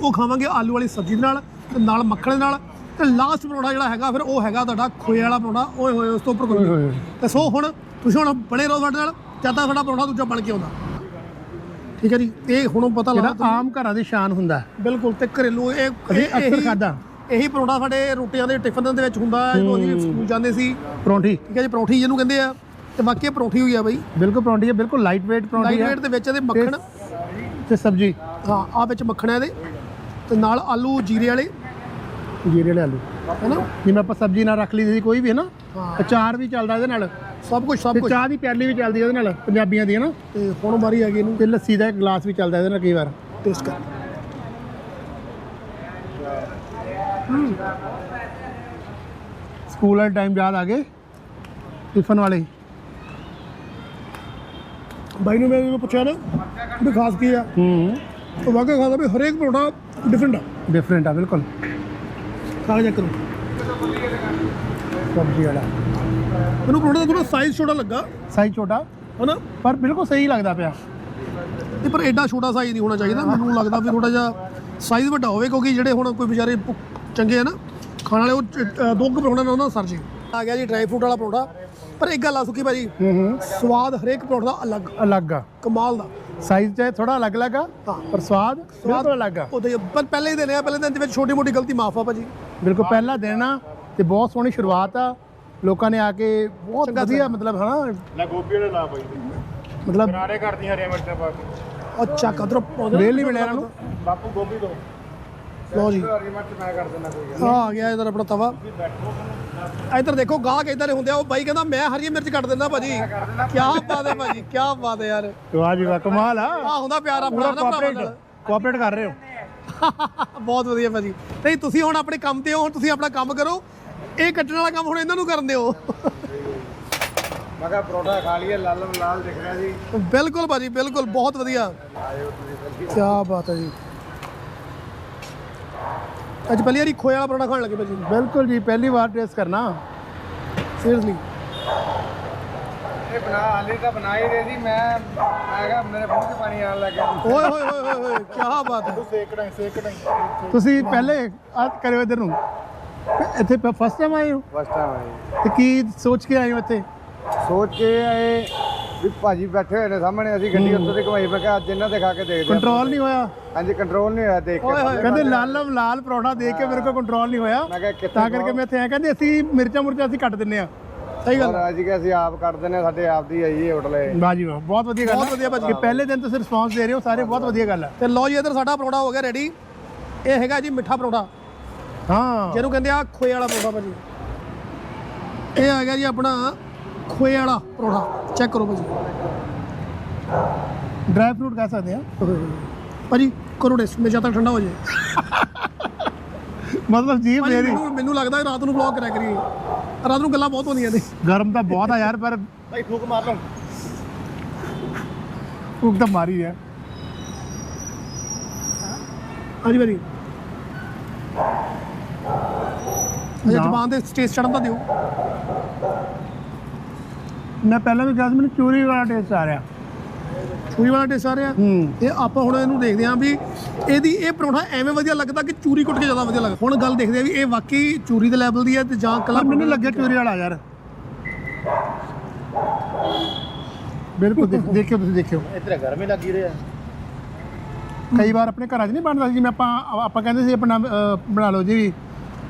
ਉਹ ਖਾਵਾਂਗੇ ਆਲੂ ਵਾਲੀ ਸਬਜ਼ੀ ਦੇ ਨਾਲ। ਤੇ ਨਾਲ ਮੱਖਣ ਦੇ ਨਾਲ ਤੇ ਲਾਸਟ ਪਰੌਂਠਾ ਜਿਹੜਾ ਹੈਗਾ ਫਿਰ ਉਹ ਹੈਗਾ ਤੁਹਾਡਾ ਖੋਏ ਵਾਲਾ ਪਰੌਂਠਾ। ਓਏ ਹੋਏ ਉਸ ਤੋਂ ਉੱਪਰ ਕੋਈ। ਤੇ ਸੋ ਹੁਣ ਤੁਸੀਂ ਹੁਣ ਬਣੇ ਰਹੋ ਸਾਡੇ ਨਾਲ ਜਦ ਤੱਕ ਸਾਡਾ ਪਰੌਂਠਾ ਦੂਜਾ ਬਣ ਕੇ ਆਉਂਦਾ। ਠੀਕ ਹੈ ਜੀ? ਇਹ ਹੁਣ ਪਤਾ ਜਿਹੜਾ ਲੱਗਾ ਆਮ ਘਰਾਂ ਦੀ ਸ਼ਾਨ ਹੁੰਦਾ। ਬਿਲਕੁਲ ਤੇ ਘਰੇਲੂ ਇਹ ਅਕਸਰ ਖਾਧਾ। ਇਹੀ ਪਰੌਂਠਾ ਸਾਡੇ ਰੋਟੀਆਂ ਦੇ ਟਿਫਨ ਦੇ ਵਿੱਚ ਹੁੰਦਾ ਜਦੋਂ ਅਸੀਂ ਸਕੂਲ ਜਾਂਦੇ ਸੀ। ਪਰੌਂਠੀ। ਠੀਕ ਹੈ ਜੀ ਪਰੌਂਠੀ ਜਿਹਨੂੰ ਕਹਿੰਦੇ ਆ। ਤੇ ਬਾਕੀ ਇਹ ਪਰੌਂਠੀ ਹੋਈ ਆ ਬਈ। ਬਿਲਕੁਲ ਪਰੌਂਠੀ ਹੈ ਬਿਲਕੁਲ ਲਾਈਟ weight ਪਰੌਂਠੀ ਲਾਈਟ ਹੈ। ਵੇਟ ਦੇ ਵਿੱਚ ਇਹਦੇ ਮੱਖਣ। ਤੇ ਸਬਜ਼ੀ। ਹਾਂ ਆ ਵਿੱਚ ਮੱਖਣ ਹੈ ਇਹਦੇ। ਤੇ ਨਾਲ ਆਲੂ ਜੀਰੇ ਵਾਲੇ। ਜੀਰੇ ਵਾਲੇ ਆਲੂ ਹੈਨਾ? ਜਿਵੇਂ ਆਪਾਂ ਸਬਜ਼ੀ ਨਾਲ ਰੱਖ ਲਈ ਸੀ ਕੋਈ ਵੀ ਹੈ ਨਾ ਹਾਂ। ਅਚਾਰ ਵੀ ਚੱਲਦਾ ਇਹਦੇ ਨਾਲ। ਸਭ ਕੁਝ ਸਭ ਤੇ ਕੁਝ ਚਾਹ ਦੀ ਪਿਆਲੀ ਵੀ ਚੱਲਦੀ ਇਹਦੇ ਨਾਲ ਪੰਜਾਬੀਆਂ ਦੀ ਹੈ ਨਾ ਤੇ ਹੁਣ ਵਾਰੀ ਹੈਗੀ ਇਹਨੂੰ। ਤੇ ਲੱਸੀ ਦਾ ਇੱਕ ਗਲਾਸ ਵੀ ਚੱਲਦਾ ਇਹਦੇ ਨਾਲ ਕਈ ਵਾਰ। ਟੇਸਟ ਕਰ। ਸਕੂਲ ਵਾਲੇ ਟਾਈਮ ਯਾਦ ਆ ਗਏ? ਟਿਫਨ ਵਾਲੇ। ਬਾਈ ਨੂੰ ਮੈਂ ਜਦੋਂ ਪੁੱਛਿਆ ਨਾ ਵੀ ਖਾਸ ਕੀ ਆ? ਹੂੰ। ਉਹ ਵਾਕਿਆ ਖਾਦਾ ਵੀ ਹਰੇਕ ਪਰੌਂਠਾ ਡਿਫਰੈਂਟ ਆ। ਡਿਫਰੈਂਟ ਆ ਬਿਲਕੁਲ। ਖਾ ਕੇ ਚੈੱਕ ਕਰੋ? ਸਬਜ਼ੀ ਵਾਲਾ। ਮੈਨੂੰ ਪਰੌਂਠਾ ਦਾ ਥੋੜਾ ਸਾਈਜ਼ ਛੋਟਾ ਲੱਗਾ। ਸਾਈਜ਼ ਛੋਟਾ? ਹਨਾ? ਪਰ ਬਿਲਕੁਲ ਸਹੀ ਲੱਗਦਾ ਪਿਆ। ਤੇ ਪਰ ਐਡਾ ਛੋਟਾ ਸਾਈਜ਼ ਨਹੀਂ ਹੋਣਾ ਚਾਹੀਦਾ। ਮੈਨੂੰ ਲੱਗਦਾ ਵੀ ਥੋੜਾ ਜਿਹਾ ਸਾਈਜ਼ ਵੱਡਾ ਹੋਵੇ ਕਿਉਂਕਿ ਜਿਹੜੇ ਹੁਣ ਕੋਈ ਵਿਚਾਰੇ ਚੰਗੇ ਆ ਨਾ ਖਾਣ ਵਾਲੇ ਉਹ ਦੋ ਕੁ ਪਰੌਂਠਾ ਉਹਨਾਂ ਦਾ ਸਰ ਜੇ। ਆ ਗਿਆ ਜੀ ਡਰਾਈ ਫਰੂਟ ਵਾਲਾ ਪਰੌਂਠਾ। ਪਰ ਇੱਕ ਗੱਲ ਆ ਸੁੱਕੀ ਭਾਜੀ ਹੂੰ ਹੂੰ। ਸਵਾਦ ਹਰੇਕ ਪਰੌਂਠਾ ਦਾ ਅਲੱਗ। ਅਲੱਗ ਆ। ਕਮਾਲ ਦਾ। ਸਾਈਜ਼ ਚਾਹੇ ਥੋੜਾ ਅਲੱਗ ਹਾਂ। ਪਰ ਸਵਾਦ ਬਿਲਕੁਲ ਅਲੱਗ ਆ। ਉਹਦੇ ਪਰ ਪਹਿਲੇ ਹੀ ਦਿਨ ਆ ਪਹਿਲੇ ਦਿਨ ਦੇ ਵਿੱਚ ਛੋਟੀ ਮੋਟੀ ਗਲਤੀ ਮਾਫ ਆ ਭਾਜੀ। ਬਿਲਕੁਲ ਪਹਿਲਾ ਦਿਨ ਆ ਤੇ ਬਹੁਤ ਸੋਹਣੀ ਸ਼ੁਰੂਆਤ ਆ। ਲੋਕਾਂ ਨੇ ਆ ਕੇ ਬਹੁਤ ਚੰਗਾ ਵਧੀਆ ਮਤਲਬ ਹਨਾ? ਲੈ ਗੋਭੀ ਵਾਲੇ ਲਾ ਬਾਈ ਮਤਲਬ ਨਾਰੇ ਕਰਦੀ ਹਰੀਆਂ ਮਿਰਚਾਂ ਪਾ ਕੇ। ਅੱਛਾ ਕਦਰ ਵੇਲ ਨਹੀਂ ਮਿਲਿਆ ਇਹਨਾਂ? ਨੂੰ ਬਾਪੂ ਗੋਭੀ ਦੋ। ਲਓ ਜੀ। ਹਰੀ ਮਿਰਚ ਮੈਂ ਕਰ ਦਿੰਦਾ ਕੋਈ ਆ ਆ ਗਿਆ ਇਧਰ ਆਪਣਾ ਤਵਾ। ਇਧਰ ਦੇਖੋ ਗਾਹਕ ਇਦਾਂ ਦੇ ਹੁੰਦੇ ਆ। ਉਹ ਬਾਈ ਕਹਿੰਦਾ ਮੈਂ ਹਰੀ ਮਿਰਚ ਕੱਟ ਦਿੰਦਾ ਭਾਜੀ। ਕੀ ਬਾਤ ਹੈ ਭਾਜੀ ਕੀ ਬਾਤ ਹੈ ਯਾਰ। ਵਾਹ ਜੀ ਵਾਹ ਕਮਾਲ ਆ। ਆ ਹੁੰਦਾ ਪਿਆਰ ਆਪਣਾ ਪੂਰਾ ਨਾ ਭਰਾਵਾਂ ਕੋਆਪਰੇਟ ਨਾਲ। ਕੋਆਪਰੇਟ ਕਰ ਰਹੇ ਹੋ। ਬਹੁਤ ਵਧੀਆ ਭਾਜੀ। ਨਹੀਂ ਤੁਸੀਂ ਹੁਣ ਆਪਣੇ ਕੰਮ ਤੇ ਹੋ ਹੁਣ ਤੁਸੀਂ ਆਪਣਾ ਕੰਮ ਕਰੋ। ਇਹ ਕੱਟਣ ਵਾਲਾ ਕੰਮ ਹੁਣ ਇਹਨਾਂ ਨੂੰ ਕਰਨ ਦਿਓ। ਮੈਂ ਕਿਹਾ ਪਰੋਠਾ ਖਾ ਲਈਏ ਲਾਲ ਲਾਲ ਦਿਖ ਰਿਹਾ ਜੀ। ਬਿਲਕੁਲ ਭਾਜੀ ਬਿਲਕੁਲ ਬਹੁਤ ਵਧੀਆ। ਕੀ ਬਾਤ ਹੈ ਜੀ। ਅੱਜ ਪਹਿਲੀ ਵਾਰੀ ਖੋਏ ਵਾਲਾ ਪਰੌਂਠਾ ਖਾਣ ਲੱਗੇ ਭਾਜੀ। ਬਿਲਕੁਲ ਜੀ ਪਹਿਲੀ ਵਾਰ ਟੇਸਟ ਕਰਨਾ। ਸੀਰੀਅਸਲੀ ਇਹ ਬਣਾ ਹਾਲੇ ਤਾਂ ਬਣਾ ਹੀ ਰਹੇ ਸੀ ਮੈਂ ਮੈਂ ਕਿਹਾ ਮੇਰੇ ਮੂੰਹ 'ਚ ਪਾਣੀ ਆਉਣ ਲੱਗ ਗਿਆ। ਓਏ ਹੋਏ ਹੋਏ ਹੋਏ ਹੋਏ ਕੀ ਬਾਤ ਹੈ। ਸੇਕੜਾ ਸੇਕੜਾ ਤੁਸੀਂ ਪਹਿਲੇ ਆ ਕਰਿਓ ਇਧਰ ਨੂੰ। ਇੱਥੇ ਫਸਟ ਟਾਈਮ ਆਏ ਹੋ? ਫਸਟ ਟਾਈਮ ਆਈ ਤੇ ਕੀ ਸੋਚ ਕੇ ਆਏ ਹੋ ਇੱਥੇ? ਸੋਚ ਕੇ ਆਏ ਵੀ ਭਾਜੀ ਬੈਠੇ ਹੋਏ ਨੇ ਸਾਹਮਣੇ ਅਸੀਂ ਗੱਡੀ ਉੱਤੇ ਦੀ ਘੁਮਾਈ ਮੈਂ ਕਿਹਾ ਅੱਜ ਇਹਨਾਂ ਦੇ ਖਾ ਕੇ ਦੇਖਦੇ ਹਾਂ। ਕੰਟਰੋਲ ਨਹੀਂ ਹੋਇਆ? ਹਾਂਜੀ ਕੰਟਰੋਲ ਨਹੀਂ ਹੋਇਆ ਦੇਖ ਕੇ। ਕਹਿੰਦੇ ਲਾਲਮ ਲਾਲ ਪਰੌਠਾ ਦੇਖ ਕੇ ਮੇਰੇ ਕੋਲ ਕੰਟਰੋਲ ਨਹੀਂ ਹੋਇਆ। ਮੈਂ ਕਿਹਾ ਕਿੱਥੇ ਤਾਂ ਕਰਕੇ ਮੈਂ ਇੱਥੇ ਆਇਆ ਕਹਿੰਦੇ ਅਸੀਂ ਮਿਰਚਾਂ ਮੁਰਚਾਂ ਅਸੀਂ ਕੱਟ ਦਿੰਨੇ ਆ ਸਹੀ ਗੱਲ ਔਰ ਅੱਜ ਕਿ ਅਸੀਂ ਆਪ ਕੱਢਦੇ ਨੇ ਸਾਡੇ ਆਪ ਦੀ ਆਈ ਹੈ ਹੋਟਲ ਇਹ ਵਾਹ ਜੀ ਵਾਹ ਬਹੁਤ ਵਧੀਆ ਗੱਲ ਬਹੁਤ ਵਧੀਆ ਭਾਜੀ। ਕਿ ਪਹਿਲੇ ਦਿਨ ਤੁਸੀਂ ਰਿਸਪੌਂਸ ਦੇ ਰਹੇ ਹੋ ਸਾਰੇ ਬਹੁਤ ਵਧੀਆ ਗੱਲ ਹੈ ਤੇ ਲਓ ਜੀ ਇਧਰ ਸਾਡਾ ਪਰੌਂਠਾ ਹੋ ਗਿਆ ਰੈਡੀ ਇਹ ਹੈਗਾ ਜੀ ਮਿੱਠਾ ਪਰੌਂਠਾ। ਹਾਂ। ਜਿਹਨੂੰ ਕਹਿੰਦੇ ਆ ਖੋਏ ਵਾਲਾ ਪਰੌਂਠਾ ਭਾਜੀ। ਇਹ ਆ ਗਿਆ ਜੀ ਆਪਣਾ ਖੋਏ ਵਾਲਾ ਪਰੌਂਠਾ। ਚੈੱਕ ਕਰੋ ਭਾਜੀ। ਡਰਾਈ ਫਰੂਟ ਕਹਿ ਸਕਦੇ ਆ। ਭਾਜੀ ਕਰੋ ਟੇਸਟ ਮੈਂ ਜਦ ਤੱਕ ਠੰਡਾ ਹੋ ਜਾਏ ਮਤਲਬ ਜੀ ਭਾਜੀ, ਮੇਰੀ ਮੈਨੂੰ ਮੈਨੂੰ ਲੱਗਦਾ ਰਾਤ ਨੂੰ ਵਲੌਗ ਕਰਿਆ ਕਰੀਏ। ਰਾਤ ਨੂੰ ਗੱਲਾਂ ਬਹੁਤ ਹੁੰਦੀਆਂ ਨੇ। ਗਰਮ ਤਾਂ ਬਹੁਤ ਆ ਯਾਰ ਪਰ ਭਾਈ ਫੂਕ ਮਾਰ ਲਓ। ਭੁੱਖ ਤਾਂ ਮਾਰੀ ਹੈ ਹਾਂਜੀ ਭਾਜੀ। ਅਜੇ ਨਾ। ਜ਼ਬਾਨ ਦੇ ਸਟੇਜ ਚੜਨ ਤਾਂ ਦਿਓ। ਮੈਂ ਪਹਿਲਾਂ ਵੀ ਕਿਹਾ ਸੀ ਮੈਨੂੰ ਚੂਰੀ ਵਾਲਾ ਟੇਸਟ ਆ ਰਿਹਾ। ਚੂਰੀ ਵਾਲਾ ਟੇਸਟ ਆ ਰਿਹਾ। ਤੇ ਆਪਾਂ ਹੁਣ ਇਹਨੂੰ ਦੇਖਦੇ ਹਾਂ ਵੀ ਇਹਦੀ ਇਹ ਪਰੌਂਠਾ ਐਵੇਂ ਵਧੀਆ ਲੱਗਦਾ ਕਿ ਚੂਰੀ ਕੁੱਟ ਕੇ ਜ਼ਿਆਦਾ ਵਧੀਆ ਲੱਗਦਾ। ਹੁਣ ਗੱਲ ਦੇਖਦੇ ਆ ਵੀ ਇਹ ਵਾਕਈ ਚੂਰੀ ਦੇ ਲੈਵਲ ਦੀ ਹੈ ਤੇ ਜਾਂ ਕਲਾ ਪਰ ਮੈਨੂੰ ਲੱਗਿਆ ਚੂਰੀ ਵਾਲਾ ਯਾਰ। ਬਿਲਕੁਲ ਦੇਖ- ਦੇਖਿਓ ਤੁਸੀਂ ਦੇਖਿਓ। ਇੱਥੇ ਗਰਮੀ ਲੱਗੀ ਰਿਹਾ ਕਈ ਵਾਰ ਆਪਣੇ ਘਰਾਂ 'ਚ ਨਹੀਂ ਬਣਦਾ ਸੀ ਜਿਵੇਂ ਆਪਾਂ ਆਪਾਂ ਕਹਿੰਦੇ ਸੀ ਆਪਣਾ ਬਣਾ ਲਓ ਜੀ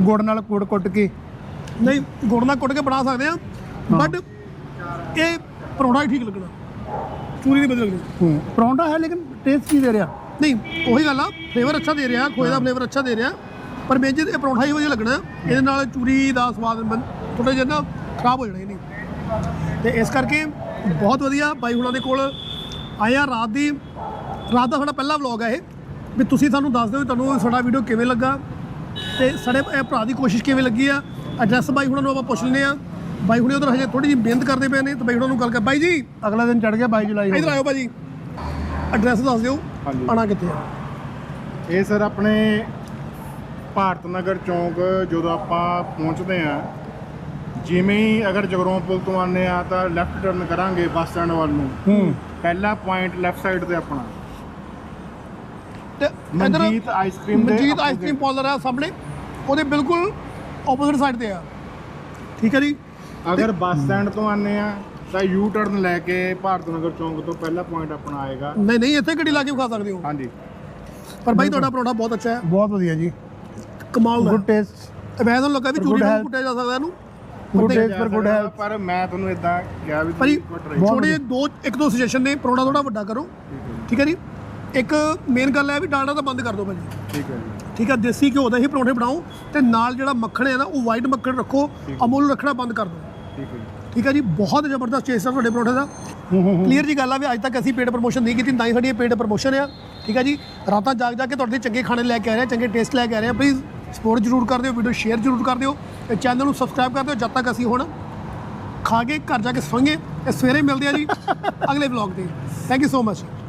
ਗੁੜ ਨਾਲ ਗੁੜ ਕੁੱਟ ਕੇ। ਨਹੀਂ ਗੁੜ ਨਾਲ ਕੁੱਟ ਕੇ ਬਣਾ ਸਕਦੇ ਆ ਬਟ ਇਹ ਪਰੌਂਠਾ ਹੀ ਠੀਕ ਲੱਗਣਾ। ਚੂਰੀ ਨਹੀਂ ਵਧੀਆ ਲੱਗਣੀ ਹੂੰ। ਪਰੌਂਠਾ ਹੈ ਲੇਕਿਨ ਟੇਸਟ ਕੀ ਦੇ ਰਿਹਾ। ਨਹੀਂ ਉਹੀ ਗੱਲ ਆ ਫਲੇਵਰ ਅੱਛਾ ਦੇ ਰਿਹਾ ਖੋਏ ਦਾ ਫਲੇਵਰ ਅੱਛਾ ਦੇ ਰਿਹਾ ਪਰ ਚੀਜ਼ ਇਹ ਪਰੌਂਠਾ ਹੀ ਵਧੀਆ ਲੱਗਣਾ ਇਹਦੇ ਨਾਲ ਚੂਰੀ ਦਾ ਸਵਾਦ ਥੋੜਾ ਜਿਹਾ ਨਾ ਖਰਾਬ ਹੋ ਜਾਣਾ ਨਹੀਂ। ਤੇ ਇਸ ਕਰਕੇ ਬਹੁਤ ਵਧੀਆ ਬਾਈ ਹੁਣਾਂ ਦੇ ਕੋਲ ਆਇਆ ਰਾਤ ਦੀ ਰਾਤ ਦਾ ਸਾਡਾ ਪਹਿਲਾ ਵਲੌਗ ਹੈ ਇਹ ਵੀ ਤੁਸੀਂ ਸਾਨੂੰ ਦੱਸ ਦਿਓ ਤੁਹਾਨੂੰ ਸਾਡਾ ਵੀਡੀਓ ਕਿਵੇਂ ਲੱਗਾ ਤੇ ਸਾਡੇ ਭਰਾ ਦੀ ਕੋਸ਼ਿਸ਼ ਕਿਵੇਂ ਲੱਗੀ ਆ ਐਡਰੈਸ ਬਾਈ ਹੁਣਾਂ ਨੂੰ ਆਪਾਂ ਪੁੱਛ ਲੈਂਦੇ ਆ। ਬਾਈ ਹੁਣੇ ਉਧਰ ਹਜੇ ਥੋੜੀ ਜਿਹੀ ਮਿਹਨਤ ਕਰਦੇ ਪਏ ਨੇ ਤੇ ਬਾਈ ਹੁਣਾਂ ਨੂੰ ਗੱਲ ਕਰ ਬਾਈ ਜੀ ਅਗਲਾ ਦਿਨ ਚੜ ਗਿਆ 22 ਜੁਲਾਈ ਇਧਰ ਆਇਓ ਭਾਜੀ ਐਡਰੈਸ ਦੱਸ ਦਿਓ ਹਾਂਜੀ। ਆਣਾ ਕਿੱਥੇ ਆ? ਇਹ ਸਰ ਆਪਣੇ ਭਾਰਤ ਨਗਰ ਚੌਂਕ ਜਦੋਂ ਆਪਾਂ ਪਹੁੰਚਦੇ ਆ ਜਿਵੇਂ ਹੀ ਅਗਰ ਜਗਰੋਂ ਪੁਲ ਤੋਂ ਆਨੇ ਆ ਤਾਂ ਲੈਫਟ ਟਰਨ ਕਰਾਂਗੇ ਬੱਸ ਸਟੈਂਡ ਵੱਲ ਨੂੰ। ਹੂੰ। ਪਹਿਲਾ ਪੁਆਇੰਟ ਲੈਫਟ ਸਾਈਡ ਤੇ ਆਪਣਾ। ਤੇ ਇਧਰ ਮਨਜੀਤ ਆਈਸਕ੍ਰੀਮ ਦੇ ਮਨਜੀਤ opposite। ਆਈਸਕ੍ਰੀਮ ਪਾਰਲਰ ਆ ਸਾਹਮਣੇ ਉਹਦੇ ਬਿਲਕੁਲ ਆਪੋਜ਼ਿਟ ਸਾਈਡ ਤੇ ਆ। ਠੀਕ ਹੈ ਜੀ? ਅਗਰ ਬੱਸ ਸਟੈਂਡ ਤੋਂ ਆਨੇ ਆ ਤਾਂ ਯੂ ਟਰਨ ਲੈ ਕੇ ਭਾਰਤ ਨਗਰ ਚੌਂਕ ਤੋਂ ਪਹਿਲਾ ਪੁਆਇੰਟ ਆਪਣਾ ਆਏਗਾ। ਨਹੀਂ ਨਹੀਂ ਇੱਥੇ ਗੱਡੀ ਲਾ ਕੇ ਖਾ ਸਕਦੇ ਹੋ। ਹਾਂਜੀ। ਪਰ ਬਾਈ ਤੁਹਾਡਾ ਪਰੌਂਠਾ ਬਹੁਤ ਅੱਛਾ ਹੈ। ਬਹੁਤ ਵਧੀਆ ਜੀ। ਕਮਾਲ ਦਾ। ਗੁੱਡ ਟੇਸਟ ਤੇ ਮੈਂ ਤੁਹਾਨੂੰ ਲੱਗਾ ਵੀ ਚੂਰੀ ਨਾਲ health. ਕੁੱਟਿਆ ਜਾ ਸਕਦਾ ਇਹਨੂੰ। ਗੁੱਡ ਟੇਸਟ ਪਰ ਗੁੱਡ ਹੈਲਥ ਪਰ ਮੈਂ ਤੁਹਾਨੂੰ ਇਦਾਂ ਕਿਹਾ ਵੀ ਛੋਟੇ ਵਧੀਆ। ਦੋ ਇੱਕ ਦੋ ਸੁਜੈਸ਼ਨ ਨੇ। ਪਰੌਂਠਾ ਥੋੜਾ ਵੱਡਾ ਕਰੋ। ਠੀਕ ਹੈ ਜੀ? ਇੱਕ ਮੇਨ ਗੱਲ ਹੈ ਵੀ ਡਾਲਡਾ ਤਾਂ ਬੰਦ ਕਰ ਦਿਓ ਭਾਜੀ। ਠੀਕ ਹੈ ਜੀ। ਠੀਕ ਹੈ ਦੇਸੀ ਘਿਓ ਦਾ ਹੀ ਪਰੌਂਠੇ ਬਣਾਓ ਤੇ ਨਾਲ ਜਿਹੜਾ ਮੱਖਣ ਹੈ ਨਾ ਉਹ ਵਾਈਟ ਮੱਖਣ ਰੱਖੋ ਅਮੁੱਲ ਰੱਖਣਾ ਬੰਦ ਕਰ ਦਿਓ। ਠੀਕ ਹੈ ਜੀ ਬਹੁਤ ਜ਼ਬਰਦਸਤ ਟੇਸਟ ਹੈ ਤੁਹਾਡੇ ਪਰੌਂਠੇ ਦਾ। ਕਲੀਅਰ ਜੀ ਗੱਲ ਆ ਵੀ ਅੱਜ ਤੱਕ ਅਸੀਂ ਪੇਡ ਪ੍ਰਮੋਸ਼ਨ ਨਹੀਂ ਕੀਤੀ ਨਾ ਹੀ ਸਾਡੀ ਇਹ ਪੇਡ ਪ੍ਰਮੋਸ਼ਨ ਆ। ਠੀਕ ਹੈ ਜੀ ਰਾਤਾਂ ਜਾਗ ਜਾ ਕੇ ਤੁਹਾਡੇ ਚੰਗੇ ਖਾਣੇ ਲੈ ਕੇ ਆ ਰਹੇ ਹਾਂ ਚੰਗੇ ਟੇਸਟ ਲੈ ਕੇ ਆ ਰਹੇ ਹਾਂ ਪਲੀਜ਼ ਸਪੋਰਟ ਜ਼ਰੂਰ ਕਰ ਦਿਓ ਵੀਡੀਓ ਸ਼ੇਅਰ ਜ਼ਰੂਰ ਕਰ ਦਿਓ ਤੇ ਚੈਨਲ ਨੂੰ ਸਬਸਕ੍ਰਾਈਬ ਕਰ ਦਿਓ ਜਦ ਤੱਕ ਅਸੀਂ ਹੁਣ ਖਾ ਕੇ ਘਰ ਜਾ ਕੇ ਸੋਵਾਂਗੇ ਤੇ ਸਵੇਰੇ ਮਿਲਦੇ ਆ ਜੀ ਅਗਲੇ ਵਲੌਗ ਤੇ। ਥੈਂਕ ਯੂ ਸੋ ਮਚ ਇਹ